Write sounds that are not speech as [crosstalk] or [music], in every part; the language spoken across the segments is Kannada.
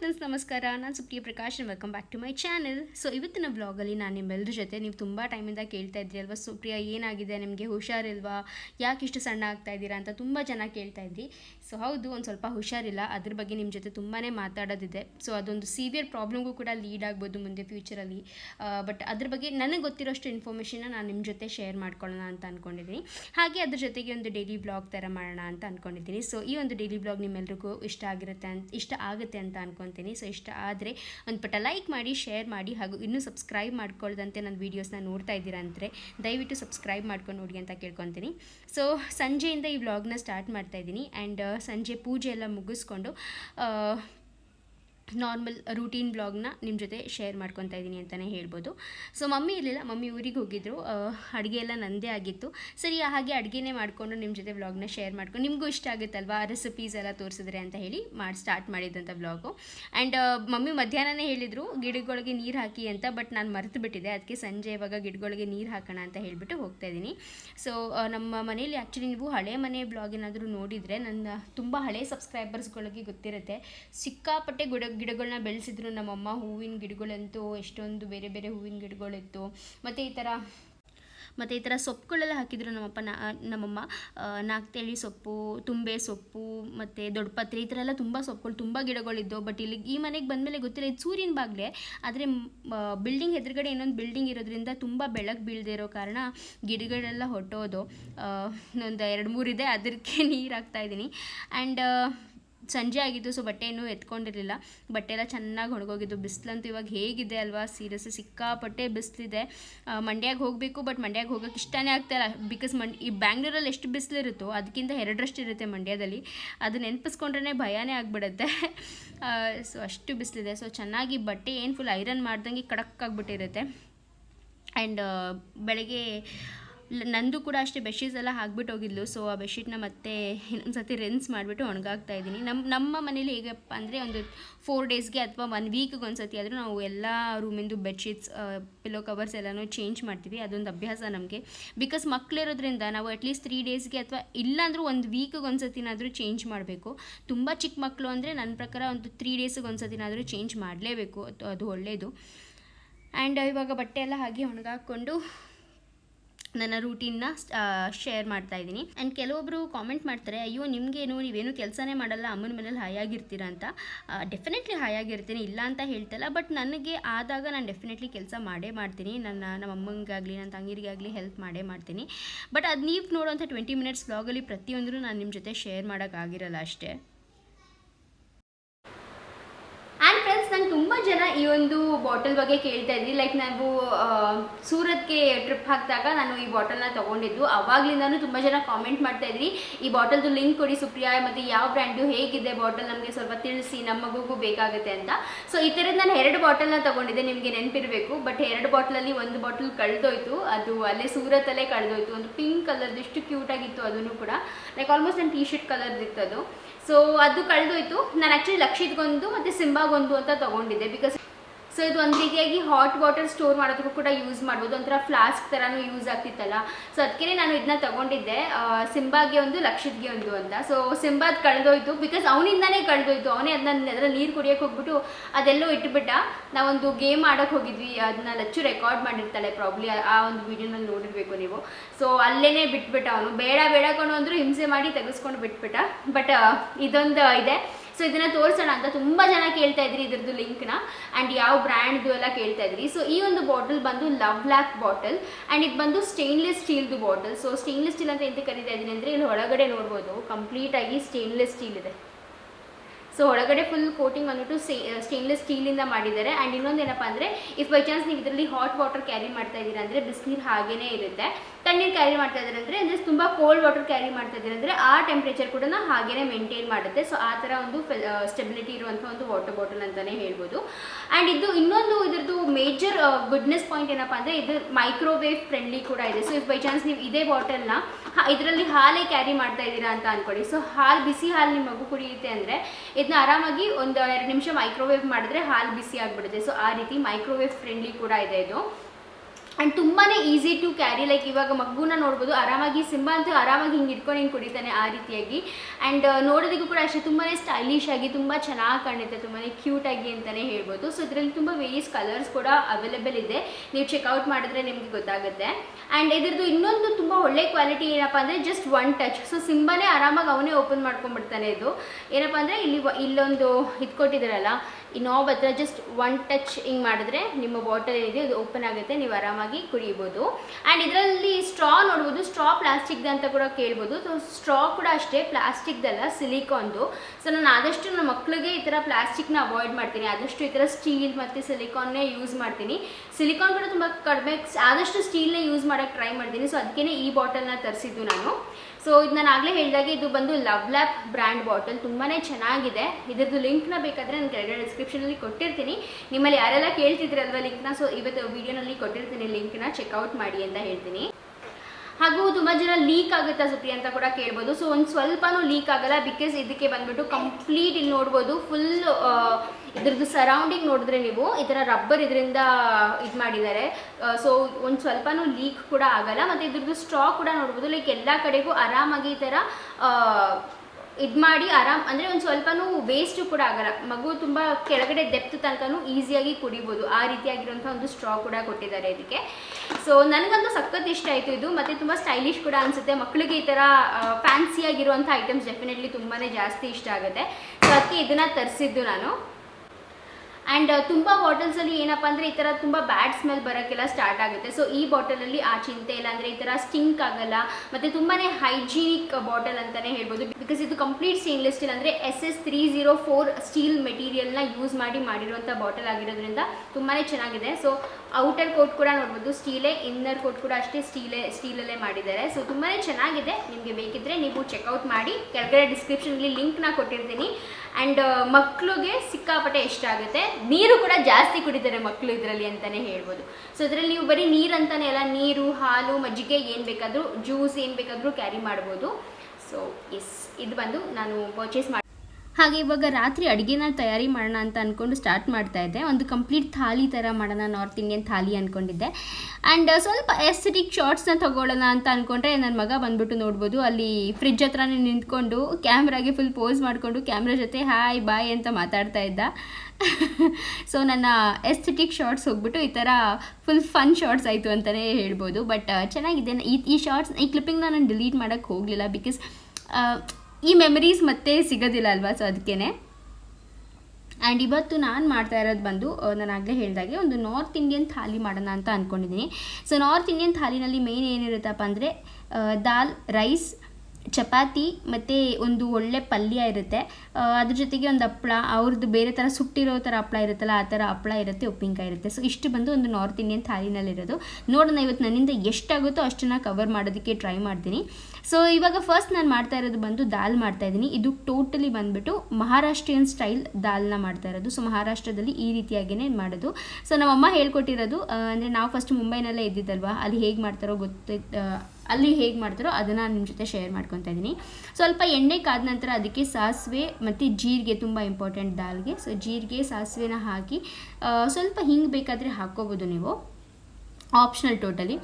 ಫ್ರೆಂಡ್ಸ್, ನಮಸ್ಕಾರ. ನಾನು Supriya Prakash welcome back to my channel so ಇವತ್ತಿನ ವ್ಲಾಗಲ್ಲಿ ನಾನು ನಿಮ್ಮೆಲ್ಲರ ಜೊತೆ ನೀವು ತುಂಬ ಟೈಮಿಂದ ಕೇಳ್ತಾ ಇದ್ರಿ ಅಲ್ವಾ? ಸುಪ್ರಿಯ, ಏನಾಗಿದೆ? ನಿಮಗೆ ಹುಷಾರಿಲ್ವಾ? ಯಾಕೆ ಇಷ್ಟು ಸಣ್ಣ ಆಗ್ತಾ ಇದ್ದೀರಾ ಅಂತ ತುಂಬ ಜನ ಕೇಳ್ತಾ ಇದ್ರಿ. ಸೊ ಹೌದು, ಒಂದು ಸ್ವಲ್ಪ ಹುಷಾರಿಲ್ಲ. ಅದ್ರ ಬಗ್ಗೆ ನಿಮ್ಮ ಜೊತೆ ತುಂಬಾ ಮಾತಾಡೋದಿದೆ. ಸೊ ಅದೊಂದು ಸೀವಿಯರ್ ಪ್ರಾಬ್ಲಮ್ಗೂ ಕೂಡ ಲೀಡ್ ಆಗ್ಬೋದು ಮುಂದೆ ಫ್ಯೂಚರಲ್ಲಿ ಬಟ್ ಅದ್ರ ಬಗ್ಗೆ ನನಗೆ ಗೊತ್ತಿರೋಷ್ಟು ಇನ್ಫಾರ್ಮೇಷನ್ನ ನಾನು ನಿಮ್ಮ ಜೊತೆ ಶೇರ್ ಮಾಡ್ಕೊಳ್ಳೋಣ ಅಂತ ಅಂದ್ಕೊಂಡಿದ್ದೀನಿ ಹಾಗೆ ಅದ್ರ ಜೊತೆಗೆ ಒಂದು ಡೈಲಿ ಬ್ಲಾಗ್ ಥರ ಮಾಡೋಣ ಅಂತ ಅಂದ್ಕೊಂಡಿದ್ದೀನಿ ಸೊ ಈ ಒಂದು ಡೈಲಿ ಬ್ಲಾಗ್ ನಿಮ್ಮೆಲ್ರಿಗೂ ಇಷ್ಟ ಆಗಿರುತ್ತೆ ಅಂತ ಇಷ್ಟ ಆಗುತ್ತೆ ಅಂತ ಅಂದ್ಕೊತೀನಿ ಸೊ ಇಷ್ಟ ಆದರೆ ಒಂದು ಪಟ ಲೈಕ್ ಮಾಡಿ ಶೇರ್ ಮಾಡಿ, ಹಾಗೂ ಇನ್ನೂ ಸಬ್ಸ್ಕ್ರೈಬ್ ಮಾಡ್ಕೊಳ್ದಂತೆ ನನ್ನ ವೀಡಿಯೋಸ್ನ ನೋಡ್ತಾ ಇದ್ದೀರಾ ಅಂದರೆ ದಯವಿಟ್ಟು ಸಬ್ಸ್ಕ್ರೈಬ್ ಮಾಡ್ಕೊಂಡು ನೋಡಿ ಅಂತ ಕೇಳ್ಕೊತೀನಿ. ಸೊ ಸಂಜೆಯಿಂದ ಈ ವ್ಲಾಗ್ನ ಸ್ಟಾರ್ಟ್ ಮಾಡ್ತಾ ಇದ್ದೀನಿ. ಆ್ಯಂಡ್ ಸಂಜೆ ಪೂಜೆ ಎಲ್ಲ ಮುಗಿಸ್ಕೊಂಡು ನಾರ್ಮಲ್ ರೂಟೀನ್ ಬ್ಲಾಗ್ನ ನಿಮ್ಮ ಜೊತೆ ಶೇರ್ ಮಾಡ್ಕೊತಾ ಇದ್ದೀನಿ ಅಂತಲೇ ಹೇಳ್ಬೋದು. ಸೊ ಮಮ್ಮಿ ಇರಲಿಲ್ಲ. ಮಮ್ಮಿ ಊರಿಗೆ ಹೋಗಿದ್ರು. ಅಡುಗೆ ಎಲ್ಲ ನಂದೇ ಆಗಿತ್ತು. ಸರಿ ಹಾಗೆ ಅಡುಗೆನೇ ಮಾಡಿಕೊಂಡು ನಿಮ್ಮ ಜೊತೆ ಬ್ಲಾಗ್ನ ಶೇರ್ ಮಾಡ್ಕೊಂಡು ನಿಮಗೂ ಇಷ್ಟ ಆಗುತ್ತಲ್ವಾ? ರೆಸಿಪೀಸ್ ಎಲ್ಲ ತೋರಿಸಿದ್ರೆ ಅಂತ ಹೇಳಿ ಮಾಡಿ ಸ್ಟಾರ್ಟ್ ಮಾಡಿದ್ದಂಥ ಬ್ಲಾಗು ಆ್ಯಂಡ್ ಮಮ್ಮಿ ಮಧ್ಯಾಹ್ನನೇ ಹೇಳಿದರು, ಗಿಡಗಳಿಗೆ ನೀರು ಹಾಕಿ ಅಂತ ಬಟ್ ನಾನು ಮರೆತು ಬಿಟ್ಟಿದ್ದೆ. ಅದಕ್ಕೆ ಸಂಜೆ ಇವಾಗ ಗಿಡಗಳಿಗೆ ನೀರು ಹಾಕೋಣ ಅಂತ ಹೇಳಿಬಿಟ್ಟು ಹೋಗ್ತಾ ಇದ್ದೀನಿ ಸೊ ನಮ್ಮ ಮನೇಲಿ ಆ್ಯಕ್ಚುಲಿ ನೀವು ಹಳೆ ಮನೆ ಬ್ಲಾಗ್ ಏನಾದರೂ ನೋಡಿದರೆ ನನ್ನ ತುಂಬ ಹಳೆ ಸಬ್ಸ್ಕ್ರೈಬರ್ಸ್ಗಳಿಗೆ ಗೊತ್ತಿರುತ್ತೆ. ಸಿಕ್ಕಾಪಟ್ಟೆ ಗಿಡ ಗಿಡಗಳನ್ನ ಬೆಳೆಸಿದ್ರು ನಮ್ಮಮ್ಮ ಹೂವಿನ ಗಿಡಗಳಂತೂ, ಎಷ್ಟೊಂದು ಬೇರೆ ಬೇರೆ ಹೂವಿನ ಗಿಡಗಳಿತ್ತು. ಮತ್ತು ಈ ಥರ ಮತ್ತು ಈ ಥರ ಸೊಪ್ಪುಗಳೆಲ್ಲ ಹಾಕಿದ್ರು ನಮ್ಮಪ್ಪ, ನಾ, ನಮ್ಮಮ್ಮ. ನಾಲ್ಕು ಸೊಪ್ಪು, ತುಂಬೆ ಸೊಪ್ಪು, ಮತ್ತು ದೊಡ್ಡಪತ್ರೆ, ಈ ಥರ ಎಲ್ಲ ತುಂಬ ಸೊಪ್ಪುಗಳು, ತುಂಬ ಗಿಡಗಳಿದ್ದವು ಬಟ್ ಇಲ್ಲಿ ಈ ಮನೆಗೆ ಬಂದಮೇಲೆ ಗೊತ್ತಿಲ್ಲ, ಇದು ಸೂರ್ಯನ ಬಾಗ್ಲೆ. ಆದರೆ ಬಿಲ್ಡಿಂಗ್ ಎದುರುಗಡೆ ಇನ್ನೊಂದು ಬಿಲ್ಡಿಂಗ್ ಇರೋದ್ರಿಂದ ತುಂಬ ಬೆಳಕು ಬೀಳದೇ ಇರೋ ಕಾರಣ ಗಿಡಗಳೆಲ್ಲ ಹೊಟ್ಟೋದು ಒಂದು ಎರಡು ಇದೆ, ಅದಕ್ಕೆ ನೀರು ಹಾಕ್ತಾಯಿದ್ದೀನಿ ಆ್ಯಂಡ್ ಸಂಜೆ ಆಗಿದ್ದು ಸೊ ಬಟ್ಟೆ ಇನ್ನೂ ಎತ್ಕೊಂಡಿರಲಿಲ್ಲ. ಬಟ್ಟೆ ಎಲ್ಲ ಚೆನ್ನಾಗಿ ಒಣಗೋಗಿದ್ದು. ಬಿಸಿಲಂತೂ ಇವಾಗ ಹೇಗಿದೆ ಅಲ್ವಾ? ಸೀರಿಯಸ್ ಸಿಕ್ಕಾಪಟ್ಟೆ ಬಿಸಿಲಿದೆ. ಮಂಡ್ಯಾಗೆ ಹೋಗಬೇಕು ಬಟ್ ಮಂಡ್ಯಾಗೆ ಹೋಗೋಕೆ ಇಷ್ಟನೇ ಆಗ್ತಾಯಿಲ್ಲ ಬಿಕಾಸ್ ಮಂಡ್, ಈ ಬ್ಯಾಂಗ್ಳೂರಲ್ಲಿ ಎಷ್ಟು ಬಿಸಿಲಿರುತ್ತೋ, ಅದಕ್ಕಿಂತ ಎರಡರಷ್ಟು ಇರುತ್ತೆ ಮಂಡ್ಯದಲ್ಲಿ. ಅದು ನೆನಪಿಸ್ಕೊಂಡ್ರೆ ಭಯನೇ ಆಗಿಬಿಡುತ್ತೆ. ಸೊ ಅಷ್ಟು ಬಿಸಿಲಿದೆ. ಸೊ ಚೆನ್ನಾಗಿ ಬಟ್ಟೆ ಏನು ಫುಲ್ ಐರನ್ ಮಾಡ್ದಂಗೆ ಕಡಕ್ ಆಗಿಬಿಟ್ಟಿರುತ್ತೆ. ಆ್ಯಂಡ್ ಬೆಳಗ್ಗೆ ನಂದು ಕೂಡ ಅಷ್ಟೇ ಬೆಡ್ಶೀಟ್ಸ್ ಎಲ್ಲ ಹಾಕ್ಬಿಟ್ಟು ಹೋಗಿದ್ಲು. ಸೊ ಆ ಬೆಡ್ಶೀಟ್ನ ಮತ್ತೆ ಇನ್ನೊಂದು ಸತಿ ರೆನ್ಸ್ ಮಾಡಿಬಿಟ್ಟು ಒಣಗಾಗ್ತಾ ಇದ್ದೀನಿ. ನಮ್ಮ ನಮ್ಮ ಮನೇಲಿ ಹೇಗಪ್ಪ ಅಂದರೆ ಒಂದು ಫೋರ್ ಡೇಸ್ಗೆ ಅಥವಾ ಒನ್ ವೀಕ್ಗೆ ಒಂದು ಸತಿ ಆದರೂ ನಾವು ಎಲ್ಲ ರೂಮಿಂದು ಬೆಡ್ಶೀಟ್ಸ್ ಪಿಲೋ ಕವರ್ಸ್ ಎಲ್ಲನೂ ಚೇಂಜ್ ಮಾಡ್ತೀವಿ. ಅದೊಂದು ಅಭ್ಯಾಸ ನಮಗೆ. ಬಿಕಾಸ್ ಮಕ್ಕಳಿರೋದ್ರಿಂದ ನಾವು ಅಟ್ಲೀಸ್ಟ್ ತ್ರೀ ಡೇಸ್ಗೆ ಅಥವಾ ಇಲ್ಲಾಂದರೂ ಒಂದು ವೀಕ್ಗೆ ಒಂದು ಸತಿನಾದರೂ ಚೇಂಜ್ ಮಾಡಬೇಕು. ತುಂಬ ಚಿಕ್ಕ ಮಕ್ಕಳು ಅಂದರೆ ನನ್ನ ಪ್ರಕಾರ ಒಂದು ತ್ರೀ ಡೇಸ್ಗೆ ಒಂದು ಸತಿನಾದರೂ ಚೇಂಜ್ ಮಾಡಲೇಬೇಕು. ಅದು ಒಳ್ಳೆಯದು ಆ್ಯಂಡ್ ಇವಾಗ ಬಟ್ಟೆ ಎಲ್ಲ ಹಾಗೆ ಒಣಗಾಕೊಂಡು ನನ್ನ ರೂಟೀನ್ನ ಶೇರ್ ಮಾಡ್ತಾ ಇದ್ದೀನಿ. ಆ್ಯಂಡ್ ಕೆಲವೊಬ್ಬರು ಕಾಮೆಂಟ್ ಮಾಡ್ತಾರೆ, ಅಯ್ಯೋ, ನಿಮಗೇನು? ನೀವೇನು ಕೆಲಸನೇ ಮಾಡಲ್ಲ, ಅಮ್ಮನ ಮನೇಲಿ ಹಾಯಾಗಿರ್ತೀರ ಅಂತ. ಡೆಫಿನೆಟ್ಲಿ ಹಾಯಾಗಿರ್ತೀನಿ ಇಲ್ಲ ಅಂತ ಹೇಳ್ತಲ್ಲ ಬಟ್ ನನಗೆ ಆದಾಗ ನಾನು ಡೆಫಿನೆಟ್ಲಿ ಕೆಲಸ ಮಾಡೇ ಮಾಡ್ತೀನಿ. ನನ್ನ, ನಮ್ಮ ಅಮ್ಮಂಗಾಗಲಿ, ನನ್ನ ತಂಗಿರಿಗಾಗಲಿ ಹೆಲ್ಪ್ ಮಾಡೇ ಮಾಡ್ತೀನಿ. ಬಟ್ ಅದು ನೀವು ನೋಡೋಂಥ ಟ್ವೆಂಟಿ ಮಿನಿಟ್ಸ್ ಬ್ಲಾಗಲ್ಲಿ ಪ್ರತಿಯೊಂದರೂ ನಾನು ನಿಮ್ಮ ಜೊತೆ ಶೇರ್ ಮಾಡೋಕ್ಕಾಗಿರಲ್ಲ ಅಷ್ಟೇ ಆ್ಯಂಡ್ ಫ್ರೆಂಡ್ಸ್ ನಂಗೆ ತುಂಬ ಜನ ಈ ಒಂದು ಬಾಟಲ್ ಬಗ್ಗೆ ಕೇಳ್ತಾ ಇದ್ವಿ ಲೈಕ್ ನಾವು ಸೂರತ್ಗೆ ಟ್ರಿಪ್ ಹಾಕಿದಾಗ ನಾನು ಈ ಬಾಟಲ್ನ ತೊಗೊಂಡಿದ್ದು. ಅವಾಗಲಿಂದನೂ ತುಂಬ ಜನ ಕಾಮೆಂಟ್ ಮಾಡ್ತಾ ಇದ್ರಿ. ಈ ಬಾಟಲ್ದು ಲಿಂಕ್ ಕೊಡಿ ಸುಪ್ರಿಯಾ, ಮತ್ತು ಯಾವ ಬ್ರ್ಯಾಂಡು ಹೇಗಿದೆ ಬಾಟಲ್ ನಮಗೆ ಸ್ವಲ್ಪ ತಿಳಿಸಿ, ನಮ್ಮ ಮಗುಗೂ ಬೇಕಾಗುತ್ತೆ ಅಂತ. ಸೊ ಈ ಥರದ್ದು ನಾನು ಎರಡು ಬಾಟಲ್ನ ತೊಗೊಂಡಿದ್ದೆ, ನಿಮಗೆ ನೆನಪಿರಬೇಕು. ಬಟ್ ಎರಡು ಬಾಟಲಲ್ಲಿ ಒಂದು ಬಾಟಲ್ ಕಳೆದೋಯ್ತು. ಅದು ಅಲ್ಲೇ ಸೂರತ್ತಲ್ಲೇ ಕಳೆದೋಯ್ತು. ಒಂದು ಪಿಂಕ್ ಕಲರ್ದು ಎಷ್ಟು ಕ್ಯೂಟಾಗಿತ್ತು ಅದನ್ನು ಕೂಡ. ಲೈಕ್ ಆಲ್ಮೋಸ್ಟ್ ನನ್ನ ಟೀ ಶರ್ಟ್ ಕಲರ್ದಿತ್ತು ಅದು. ಸೊ ಅದು ಕಳೆದೋಯ್ತು. ನಾನು ಆ್ಯಕ್ಚುಲಿ ಲಕ್ಷಿತ್ಗೊಂದು ಮತ್ತು ಸಿಂಬಾಗೊಂದು ಅಂತ ತೊಗೊಂಡಿದ್ದೆ ಬಿಕಾಸ್ ಸೊ ಇದು ಒಂದು ರೀತಿಯಾಗಿ ಹಾಟ್ ವಾಟರ್ ಸ್ಟೋರ್ ಮಾಡೋದಕ್ಕೂ ಕೂಡ ಯೂಸ್ ಮಾಡ್ಬೋದು. ಒಂಥರ ಫ್ಲಾಸ್ಕ್ ಥರನೂ ಯೂಸ್ ಆಗ್ತಿತ್ತಲ್ಲ. ಸೊ ಅದಕ್ಕೆ ನಾನು ಇದನ್ನ ತಗೊಂಡಿದ್ದೆ. ಸಿಂಬಾಗೆ ಒಂದು ಲಕ್ಷದ್ಗೆ ಒಂದು ಅಂತ. ಸೊ ಸಿಂಬಾದ್ ಕಳೆದೋಯ್ತು. ಬಿಕಾಸ್ ಅವನಿಂದಾನೇ ಕಳೆದೋಯ್ತು. ಅವನೇ ಅದನ್ನ ಅದರ ನೀರು ಕುಡಿಯೋಕೆ ಹೋಗ್ಬಿಟ್ಟು ಅದೆಲ್ಲೋ ಇಟ್ಬಿಟ್ಟ ನಾವೊಂದು ಗೇಮ್ ಆಡೋಕೆ ಹೋಗಿದ್ವಿ. ಅದನ್ನ ಲಚ್ಚು ರೆಕಾರ್ಡ್ ಮಾಡಿರ್ತಾಳೆ ಪ್ರಾಬ್ಲಿ ಆ ಒಂದು ವೀಡಿಯೋನಲ್ಲಿ ನೋಡಿರ್ಬೇಕು ನೀವು. ಸೊ ಅಲ್ಲೇ ಬಿಟ್ಬಿಟ್ಟ ಅವನು. ಬೇಡ ಬೇಡ ಕೊಂಡು ಅಂದರೂ ಹಿಂಸೆ ಮಾಡಿ ತೆಗೆಸ್ಕೊಂಡು ಬಿಟ್ಬಿಟ್ಟ. ಬಟ್ ಇದೊಂದು ಇದೆ. ಸೊ ಇದನ್ನ ತೋರಿಸೋಣ ಅಂತ ತುಂಬ ಜನ ಕೇಳ್ತಾ ಇದ್ರಿ ಇದ್ರದ್ದು ಲಿಂಕ್ನ ಆ್ಯಂಡ್ ಯಾವ ಬ್ರ್ಯಾಂಡ್ದು ಎಲ್ಲ ಕೇಳ್ತಾ ಇದ್ರಿ. ಸೊ ಈ ಒಂದು ಬಾಟಲ್ ಬಂದು ಲವ್ ಲ್ಯಾಕ್ ಬಾಟಲ್ ಆ್ಯಂಡ್ ಇದು ಬಂದು ಸ್ಟೇನ್ಲೆಸ್ ಸ್ಟೀಲ್ದು ಬಾಟಲ್ ಸೊ ಸ್ಟೇನ್ಲೆಸ್ ಸ್ಟೀಲ್ ಅಂತ ಎಂತ ಕರೀತಾ ಇದ್ದೀನಿ ಅಂದರೆ ಇಲ್ಲಿ ಒಳಗಡೆ ನೋಡ್ಬೋದು. ಕಂಪ್ಲೀಟಾಗಿ ಸ್ಟೇನ್ಲೆಸ್ ಸ್ಟೀಲ್ ಇದೆ. ಸೊ ಒಳಗಡೆ ಫುಲ್ ಕೋಟಿಂಗ್ ಬಂದ್ಬಿಟ್ಟು ಸ್ಟೇನ್ಲೆಸ್ ಸ್ಟೀಲಿಂದ ಮಾಡಿದ್ದಾರೆ. ಆ್ಯಂಡ್ ಇನ್ನೊಂದು ಏನಪ್ಪ ಅಂದರೆ ಇಫ್ ಬೈ ಚಾನ್ಸ್ ನೀವು ಇದರಲ್ಲಿ ಹಾಟ್ ವಾಟರ್ ಕ್ಯಾರಿ ಮಾಡ್ತಾ ಇದ್ದೀರಾ ಅಂದರೆ ಬಿಸಿನೀರು ಹಾಗೇ ಇರುತ್ತೆ. ತಣ್ಣೀರು ಕ್ಯಾರಿ ಮಾಡ್ತಾ ಇದ್ದಾರೆ ಅಂದರೆ ಅಂದರೆ ತುಂಬ ಕೋಲ್ಡ್ ವಾಟರ್ ಕ್ಯಾರಿ ಮಾಡ್ತಾ ಇದ್ದಾರೆ ಅಂದರೆ, ಆ ಟೆಂಪ್ರೇಚರ್ ಕೂಡ ಹಾಗೇನೆ ಮೇಂಟೈನ್ ಮಾಡುತ್ತೆ. ಸೊ ಆ ಥರ ಒಂದು ಸ್ಟೆಬಿಲಿಟಿ ಇರುವಂಥ ಒಂದು ವಾಟರ್ ಬಾಟಲ್ ಅಂತಲೇ ಹೇಳ್ಬೋದು. ಆ್ಯಂಡ್ ಇದು ಇನ್ನೊಂದು ಇದರದ್ದು ಮೇಜರ್ ಗುಡ್ನೆಸ್ ಪಾಯಿಂಟ್ ಏನಪ್ಪ ಅಂದರೆ, ಇದು ಮೈಕ್ರೋವೇವ್ ಫ್ರೆಂಡ್ಲಿ ಕೂಡ ಇದೆ. ಸೊ ಇಫ್ ಬೈ ಚಾನ್ಸ್ ನೀವು ಇದೇ ಬಾಟಲ್ನ ಇದರಲ್ಲಿ ಹಾಲೇ ಕ್ಯಾರಿ ಮಾಡ್ತಾ ಇದ್ದೀರಾ ಅಂತ ಅಂದ್ಕೊಳ್ಳಿ ಸೊ ಹಾಲು ಬಿಸಿ ಹಾಲು ನಿಮ್ಮ ಮಗು ಕುಡಿಯುತ್ತೆ ಅಂದರೆ, ಇದನ್ನ ಆರಾಮಾಗಿ ಒಂದು ಎರಡು ನಿಮಿಷ ಮೈಕ್ರೋವೇವ್ ಮಾಡಿದ್ರೆ ಹಾಲು ಬಿಸಿ ಆಗಿಬಿಡುತ್ತೆ. ಸೊ ಆ ರೀತಿ ಮೈಕ್ರೋವೇವ್ ಫ್ರೆಂಡ್ಲಿ ಕೂಡ ಇದೆ ಇದು. ಆ್ಯಂಡ್ ತುಂಬಾ ಈಸಿ ಟು ಕ್ಯಾರಿ ಲೈಕ್ ಇವಾಗ ಮಗುನ ನೋಡ್ಬೋದು. ಆರಾಮಾಗಿ ಸಿಂಬಾ ಅಂತೂ ಆರಾಮಾಗಿ ಹಿಂಗೆ ಇಟ್ಕೊಂಡು ಹಿಂಗೆ ಕುಡಿತಾನೆ ಆ ರೀತಿಯಾಗಿ. ಆ್ಯಂಡ್ ನೋಡೋದಕ್ಕೂ ಕೂಡ ಅಷ್ಟೇ ತುಂಬಾ ಸ್ಟೈಲಿಶ್ ಆಗಿ, ತುಂಬ ಚೆನ್ನಾಗಿ ಕಾಣುತ್ತೆ ತುಂಬಾ ಕ್ಯೂಟಾಗಿ ಅಂತಲೇ ಹೇಳ್ಬೋದು. ಸೊ ಇದರಲ್ಲಿ ತುಂಬ ವೇರಿಯಸ್ ಕಲರ್ಸ್ ಕೂಡ ಅವೈಲೇಬಲ್ ಇದೆ. ನೀವು ಚೆಕ್ಔಟ್ ಮಾಡಿದ್ರೆ ನಿಮಗೆ ಗೊತ್ತಾಗುತ್ತೆ. ಆ್ಯಂಡ್ ಇದರದ್ದು ಇನ್ನೊಂದು ತುಂಬ ಒಳ್ಳೆ ಕ್ವಾಲಿಟಿ ಏನಪ್ಪ ಅಂದರೆ ಜಸ್ಟ್ ಒನ್ ಟಚ್ ಸೊ ಸಿಂಬಾನೇ ಆರಾಮಾಗಿ ಅವನೇ ಓಪನ್ ಮಾಡ್ಕೊಂಡ್ಬಿಡ್ತಾನೆ ಇದು. ಏನಪ್ಪ ಅಂದರೆ ಇಲ್ಲಿ ಇಲ್ಲೊಂದು ಇದು ಕೊಟ್ಟಿದ್ದಾರಲ್ಲ ಈ ನಾಬ್ ಹತ್ರ ಜಸ್ಟ್ ಒನ್ ಟಚ್ ಹಿಂಗೆ ಮಾಡಿದ್ರೆ ನಿಮ್ಮ ಬಾಟಲ್ ಏನಿದೆ ಅದು ಓಪನ್ ಆಗುತ್ತೆ, ನೀವು ಆರಾಮಾಗಿ ಕುಡಿಬೋದು. ಆ್ಯಂಡ್ ಇದರಲ್ಲಿ ಸ್ಟ್ರಾ ನೋಡ್ಬೋದು ಸ್ಟ್ರಾ ಪ್ಲಾಸ್ಟಿಕ್ದ ಅಂತ ಕೂಡ ಕೇಳ್ಬೋದು. ಸೊ ಸ್ಟ್ರಾ ಕೂಡ ಅಷ್ಟೇ ಪ್ಲಾಸ್ಟಿಕ್ದಲ್ಲ ಸಿಲಿಕಾನ್ದು ಸೊ ನಾನು ಆದಷ್ಟು ನನ್ನ ಮಕ್ಕಳಿಗೆ ಈ ಥರ ಪ್ಲಾಸ್ಟಿಕ್ನ ಅವಾಯ್ಡ್ ಮಾಡ್ತೀನಿ. ಆದಷ್ಟು ಈ ಥರ ಸ್ಟೀಲ್ ಮತ್ತು ಸಿಲಿಕಾನ್ನೇ ಯೂಸ್ ಮಾಡ್ತೀನಿ. ಸಿಲಿಕಾನ್ ಕೂಡ ತುಂಬ ಕಡಿಮೆ, ಆದಷ್ಟು ಸ್ಟೀಲ್ನೇ ಯೂಸ್ ಮಾಡೋಕ್ಕೆ ಟ್ರೈ ಮಾಡ್ತೀನಿ. ಸೊ ಅದಕ್ಕೇ ಈ ಬಾಟಲ್ನ ತರಿಸಿದ್ದು ನಾನು. ಸೊ ಇದು ನಾನು ಆಗಲೇ ಹೇಳಿದಾಗೆ ಇದು ಬಂದು ಲವ್ ಲ್ಯಾಪ್ ಬ್ರ್ಯಾಂಡ್ ಬಾಟಲ್ ತುಂಬಾ ಚೆನ್ನಾಗಿದೆ. ಇದ್ರದ್ದು ಲಿಂಕ್ನ ಬೇಕಾದರೆ ನಾನು ಕೆಳಗಡೆ ಡಿಸ್ಕ್ರಿಪ್ಷನಲ್ಲಿ ಕೊಟ್ಟಿರ್ತೀನಿ. ನಿಮ್ಮಲ್ಲಿ ಯಾರೆಲ್ಲ ಕೇಳ್ತಿದ್ರಲ್ವ ಲಿಂಕ್ನ ಸೊ ಇವತ್ತು ವಿಡಿಯೋನಲ್ಲಿ ಕೊಟ್ಟಿರ್ತೀನಿ ಲಿಂಕ್ನ ಚೆಕ್ಔಟ್ ಮಾಡಿ ಅಂತ ಹೇಳ್ತೀನಿ. ಹಾಗೂ ತುಂಬ ಜನ ಲೀಕ್ ಆಗುತ್ತಾ ಸುಪ್ರಿ ಅಂತ ಕೂಡ ಕೇಳ್ಬೋದು. ಸೊ ಒಂದು ಸ್ವಲ್ಪನೂ ಲೀಕ್ ಆಗಲ್ಲ. ಬಿಕಾಸ್ ಇದಕ್ಕೆ ಬಂದ್ಬಿಟ್ಟು ಕಂಪ್ಲೀಟ್ ಇಲ್ಲಿ ನೋಡ್ಬೋದು. ಫುಲ್ ಇದ್ರದ್ದು ಸರೌಂಡಿಂಗ್ ನೋಡಿದ್ರೆ ನೀವು ಈ ಥರ ರಬ್ಬರ್ ಇದರಿಂದ ಇದು ಮಾಡಿದ್ದಾರೆ. ಸೊ ಒಂದು ಸ್ವಲ್ಪನೂ ಲೀಕ್ ಕೂಡ ಆಗಲ್ಲ. ಮತ್ತು ಇದ್ರದ್ದು ಸ್ಟ್ರಾ ಕೂಡ ನೋಡ್ಬೋದು. ಲೈಕ್ ಎಲ್ಲ ಕಡೆಗೂ ಆರಾಮಾಗಿ ಈ ಥರ ಇದು ಮಾಡಿ ಆರಾಮ್, ಅಂದರೆ ಒಂದು ಸ್ವಲ್ಪನೂ ವೇಸ್ಟು ಕೂಡ ಆಗಲ್ಲ. ಮಗು ತುಂಬ ಕೆಳಗಡೆ ಡೆಪ್ತ್ ತನಕನೂ ಈಸಿಯಾಗಿ ಕುಡಿಬೋದು. ಆ ರೀತಿಯಾಗಿರುವಂಥ ಒಂದು ಸ್ಟ್ರಾ ಕೂಡ ಕೊಟ್ಟಿದ್ದಾರೆ ಇದಕ್ಕೆ. ಸೊ ನನಗಂತೂ ಸಖತ್ ಇಷ್ಟ ಆಯಿತು ಇದು. ಮತ್ತು ತುಂಬ ಸ್ಟೈಲಿಶ್ ಕೂಡ ಅನಿಸುತ್ತೆ. ಮಕ್ಕಳಿಗೆ ಈ ಥರ ಫ್ಯಾನ್ಸಿಯಾಗಿರುವಂಥ ಐಟಮ್ಸ್ ಡೆಫಿನೆಟ್ಲಿ ತುಂಬಾ ಜಾಸ್ತಿ ಇಷ್ಟ ಆಗುತ್ತೆ. ಸೊ ಅದಕ್ಕೆ ಇದನ್ನು ತರಿಸಿದ್ದು ನಾನು. ಆ್ಯಂಡ್ ತುಂಬ ಬಾಟಲ್ಸಲ್ಲಿ ಏನಪ್ಪ ಅಂದರೆ ಈ ಥರ ತುಂಬ ಬ್ಯಾಡ್ ಸ್ಮೆಲ್ ಬರೋಕ್ಕೆಲ್ಲ ಸ್ಟಾರ್ಟ್ ಆಗುತ್ತೆ. ಸೊ ಈ ಬಾಟಲಲ್ಲಿ ಆ ಚಿಂತೆ ಇಲ್ಲ ಅಂದರೆ ಈ ಥರ ಸ್ಟಿಂಕ್ ಆಗಲ್ಲ. ಮತ್ತು ತುಂಬಾ ಹೈಜೀನಿಕ್ ಬಾಟಲ್ ಅಂತಲೇ ಹೇಳ್ಬೋದು. ಬಿಕಾಸ್ ಇದು ಕಂಪ್ಲೀಟ್ ಸ್ಟೇನ್ಲೆಸ್ ಸ್ಟೀಲ್ ಅಂದರೆ S S three zero four steel ಮೆಟೀರಿಯಲ್ನ use ಮಾಡಿ ಮಾಡಿರುವಂಥ ಬಾಟಲ್ ಆಗಿರೋದ್ರಿಂದ ತುಂಬಾ ಚೆನ್ನಾಗಿದೆ. ಸೊ ಔಟರ್ ಕೋಟ್ ಕೂಡ ನೋಡ್ಬೋದು ಸ್ಟೀಲೇ ಇನ್ನರ್ ಕೋಟ್ ಕೂಡ ಅಷ್ಟೇ ಸ್ಟೀಲೇ ಸ್ಟೀಲಲ್ಲೇ ಮಾಡಿದ್ದಾರೆ. ಸೊ ತುಂಬಾ ಚೆನ್ನಾಗಿದೆ. ನಿಮಗೆ ಬೇಕಿದ್ರೆ ನೀವು ಚೆಕ್ಔಟ್ ಮಾಡಿ. ಕೆಳಗಡೆ ಡಿಸ್ಕ್ರಿಪ್ಷನಲ್ಲಿ ಲಿಂಕ್ನ ಕೊಟ್ಟಿರ್ತೀನಿ. ಆ್ಯಂಡ್ ಮಕ್ಕಳಿಗೆ ಸಿಕ್ಕಾಪಟ್ಟೆ ಇಷ್ಟ ಆಗುತ್ತೆ. ನೀರು ಕೂಡ ಜಾಸ್ತಿ ಕುಡಿತಾರೆ ಮಕ್ಕಳು ಇದರಲ್ಲಿ ಅಂತಲೇ ಹೇಳ್ಬೋದು. ಸೊ ಇದರಲ್ಲಿ ನೀವು ಬರೀ ನೀರು ಅಂತಾನೆ ಅಲ್ಲ, ನೀರು, ಹಾಲು, ಮಜ್ಜಿಗೆ ಏನು ಬೇಕಾದರೂ ಜ್ಯೂಸ್ ಏನು ಬೇಕಾದರೂ ಕ್ಯಾರಿ ಮಾಡ್ಬೋದು. ಸೊ ಎಸ್ ಇದು ಬಂದು ನಾನು ಪರ್ಚೇಸ್ ಮಾಡಿ ಹಾಗೆ ಇವಾಗ ರಾತ್ರಿ ಅಡುಗೆನ ತಯಾರಿ ಮಾಡೋಣ ಅಂತ ಅಂದ್ಕೊಂಡು ಸ್ಟಾರ್ಟ್ ಮಾಡ್ತಾ ಇದ್ದೆ. ಒಂದು ಕಂಪ್ಲೀಟ್ ಥಾಲಿ ಥರ ಮಾಡೋಣ ನಾರ್ತ್ ಇಂಡಿಯನ್ ಥಾಲಿ ಅಂದ್ಕೊಂಡಿದ್ದೆ ಆ್ಯಂಡ್ ಸ್ವಲ್ಪ ಎಸ್ಥೆಟಿಕ್ ಶಾರ್ಟ್ಸ್ನ ತೊಗೊಳ್ಳೋಣ ಅಂತ ಅಂದ್ಕೊಂಡ್ರೆ ನನ್ನ ಮಗ ಬಂದ್ಬಿಟ್ಟು ನೋಡ್ಬೋದು. ಅಲ್ಲಿ ಫ್ರಿಜ್ ಹತ್ರನೇ ನಿಂತ್ಕೊಂಡು ಕ್ಯಾಮ್ರಾಗೆ ಫುಲ್ ಪೋಸ್ ಮಾಡಿಕೊಂಡು ಕ್ಯಾಮ್ರಾ ಜೊತೆ ಹಾಯ್ ಬಾಯ್ ಅಂತ ಮಾತಾಡ್ತಾ ಇದ್ದ. [laughs] ಸೊ ನನ್ನ ಎಸ್ಥೆಟಿಕ್ ಶಾರ್ಟ್ಸ್ ಹೋಗ್ಬಿಟ್ಟು ಈ ಥರ ಫುಲ್ ಫನ್ ಶಾರ್ಟ್ಸ್ ಆಯಿತು ಅಂತಲೇ ಹೇಳ್ಬೋದು. ಬಟ್ ಚೆನ್ನಾಗಿದೆ. ಈ ಈ ಶಾರ್ಟ್ಸ್ ಈ ಕ್ಲಿಪ್ಪಿಂಗ್ನ ನಾನು ಡಿಲೀಟ್ ಮಾಡೋಕ್ಕೆ ಹೋಗಲಿಲ್ಲ ಬಿಕಾಸ್ ಈ ಮೆಮರೀಸ್ ಮತ್ತೆ ಸಿಗೋದಿಲ್ಲ ಅಲ್ವಾ? ಸೊ ಅದಕ್ಕೇ ಆ್ಯಂಡ್ ಇವತ್ತು ನಾನು ಮಾಡ್ತಾ ಇರೋದು ಬಂದು ನಾನು ಆಗಲೇ ಹೇಳಿದಾಗೆ ಒಂದು ನಾರ್ತ್ ಇಂಡಿಯನ್ ಥಾಲಿ ಮಾಡೋಣ ಅಂತ ಅಂದ್ಕೊಂಡಿದ್ದೀನಿ ಸೊ ನಾರ್ತ್ ಇಂಡಿಯನ್ ಥಾಲಿನಲ್ಲಿ ಮೇನ್ ಏನಿರುತ್ತಪ್ಪ ಅಂದರೆ ದಾಲ್ ರೈಸ್ ಚಪಾತಿ ಮತ್ತು ಒಂದು ಒಳ್ಳೆ ಪಲ್ಯ ಇರುತ್ತೆ. ಅದ್ರ ಜೊತೆಗೆ ಒಂದು ಹಪ್ಪಳ ಅವ್ರದ್ದು ಬೇರೆ ಥರ ಸುಟ್ಟಿರೋ ಥರ ಹಪ್ಪಳ ಇರುತ್ತಲ್ಲ, ಆ ಥರ ಹಪ್ಪಳ ಇರುತ್ತೆ, ಉಪ್ಪಿನಕಾಯಿ ಇರುತ್ತೆ. ಸೊ ಇಷ್ಟು ಬಂದು ಒಂದು ನಾರ್ತ್ ಇಂಡಿಯನ್ ಥಾಲಿನಲ್ಲಿರೋದು. ನೋಡೋಣ ಇವತ್ತು ನನ್ನಿಂದ ಎಷ್ಟಾಗುತ್ತೋ ಅಷ್ಟನ್ನು ಕವರ್ ಮಾಡೋದಕ್ಕೆ ಟ್ರೈ ಮಾಡ್ತೀನಿ. ಸೊ ಇವಾಗ ಫಸ್ಟ್ ನಾನು ಮಾಡ್ತಾ ಇರೋದು ಬಂದು ದಾಲ್ ಮಾಡ್ತಾ ಇದ್ದೀನಿ. ಇದು ಟೋಟಲಿ ಬಂದ್ಬಿಟ್ಟು ಮಹಾರಾಷ್ಟ್ರೀಯನ್ ಸ್ಟೈಲ್ ದಾಲ್ನ ಮಾಡ್ತಾ ಇರೋದು. ಸೊ ಮಹಾರಾಷ್ಟ್ರದಲ್ಲಿ ಈ ರೀತಿಯಾಗಿಯೇ ಮಾಡೋದು. ಸೊ ನಮ್ಮಮ್ಮ ಹೇಳ್ಕೊಟ್ಟಿರೋದು ಅಂದರೆ ನಾವು ಫಸ್ಟ್ ಮುಂಬೈನಲ್ಲೇ ಇದ್ದಿದ್ದಲ್ವಾ? ಅಲ್ಲಿ ಹೇಗೆ ಮಾಡ್ತಾರೋ ಗೊತ್ತ ಅಲ್ಲಿ ಹೇಗೆ ಮಾಡ್ತಾರೋ ಅದನ್ನು ನಿಮ್ಮ ಜೊತೆ ಶೇರ್ ಮಾಡ್ಕೊತಾ ಇದ್ದೀನಿ. ಸ್ವಲ್ಪ ಎಣ್ಣೆ ಕಾದ ನಂತರ ಅದಕ್ಕೆ ಸಾಸಿವೆ ಮತ್ತು ಜೀರಿಗೆ ತುಂಬ ಇಂಪಾರ್ಟೆಂಟ್ ದಾಲ್ಗೆ. ಸೊ ಜೀರಿಗೆ, ಸಾಸಿವೆನ ಹಾಕಿ ಸ್ವಲ್ಪ ಹಿಂಗೆ ಬೇಕಾದರೆ ಹಾಕ್ಕೋಬೋದು ನೀವು. ಆಪ್ಷನಲ್ ಟೋಟಲಿ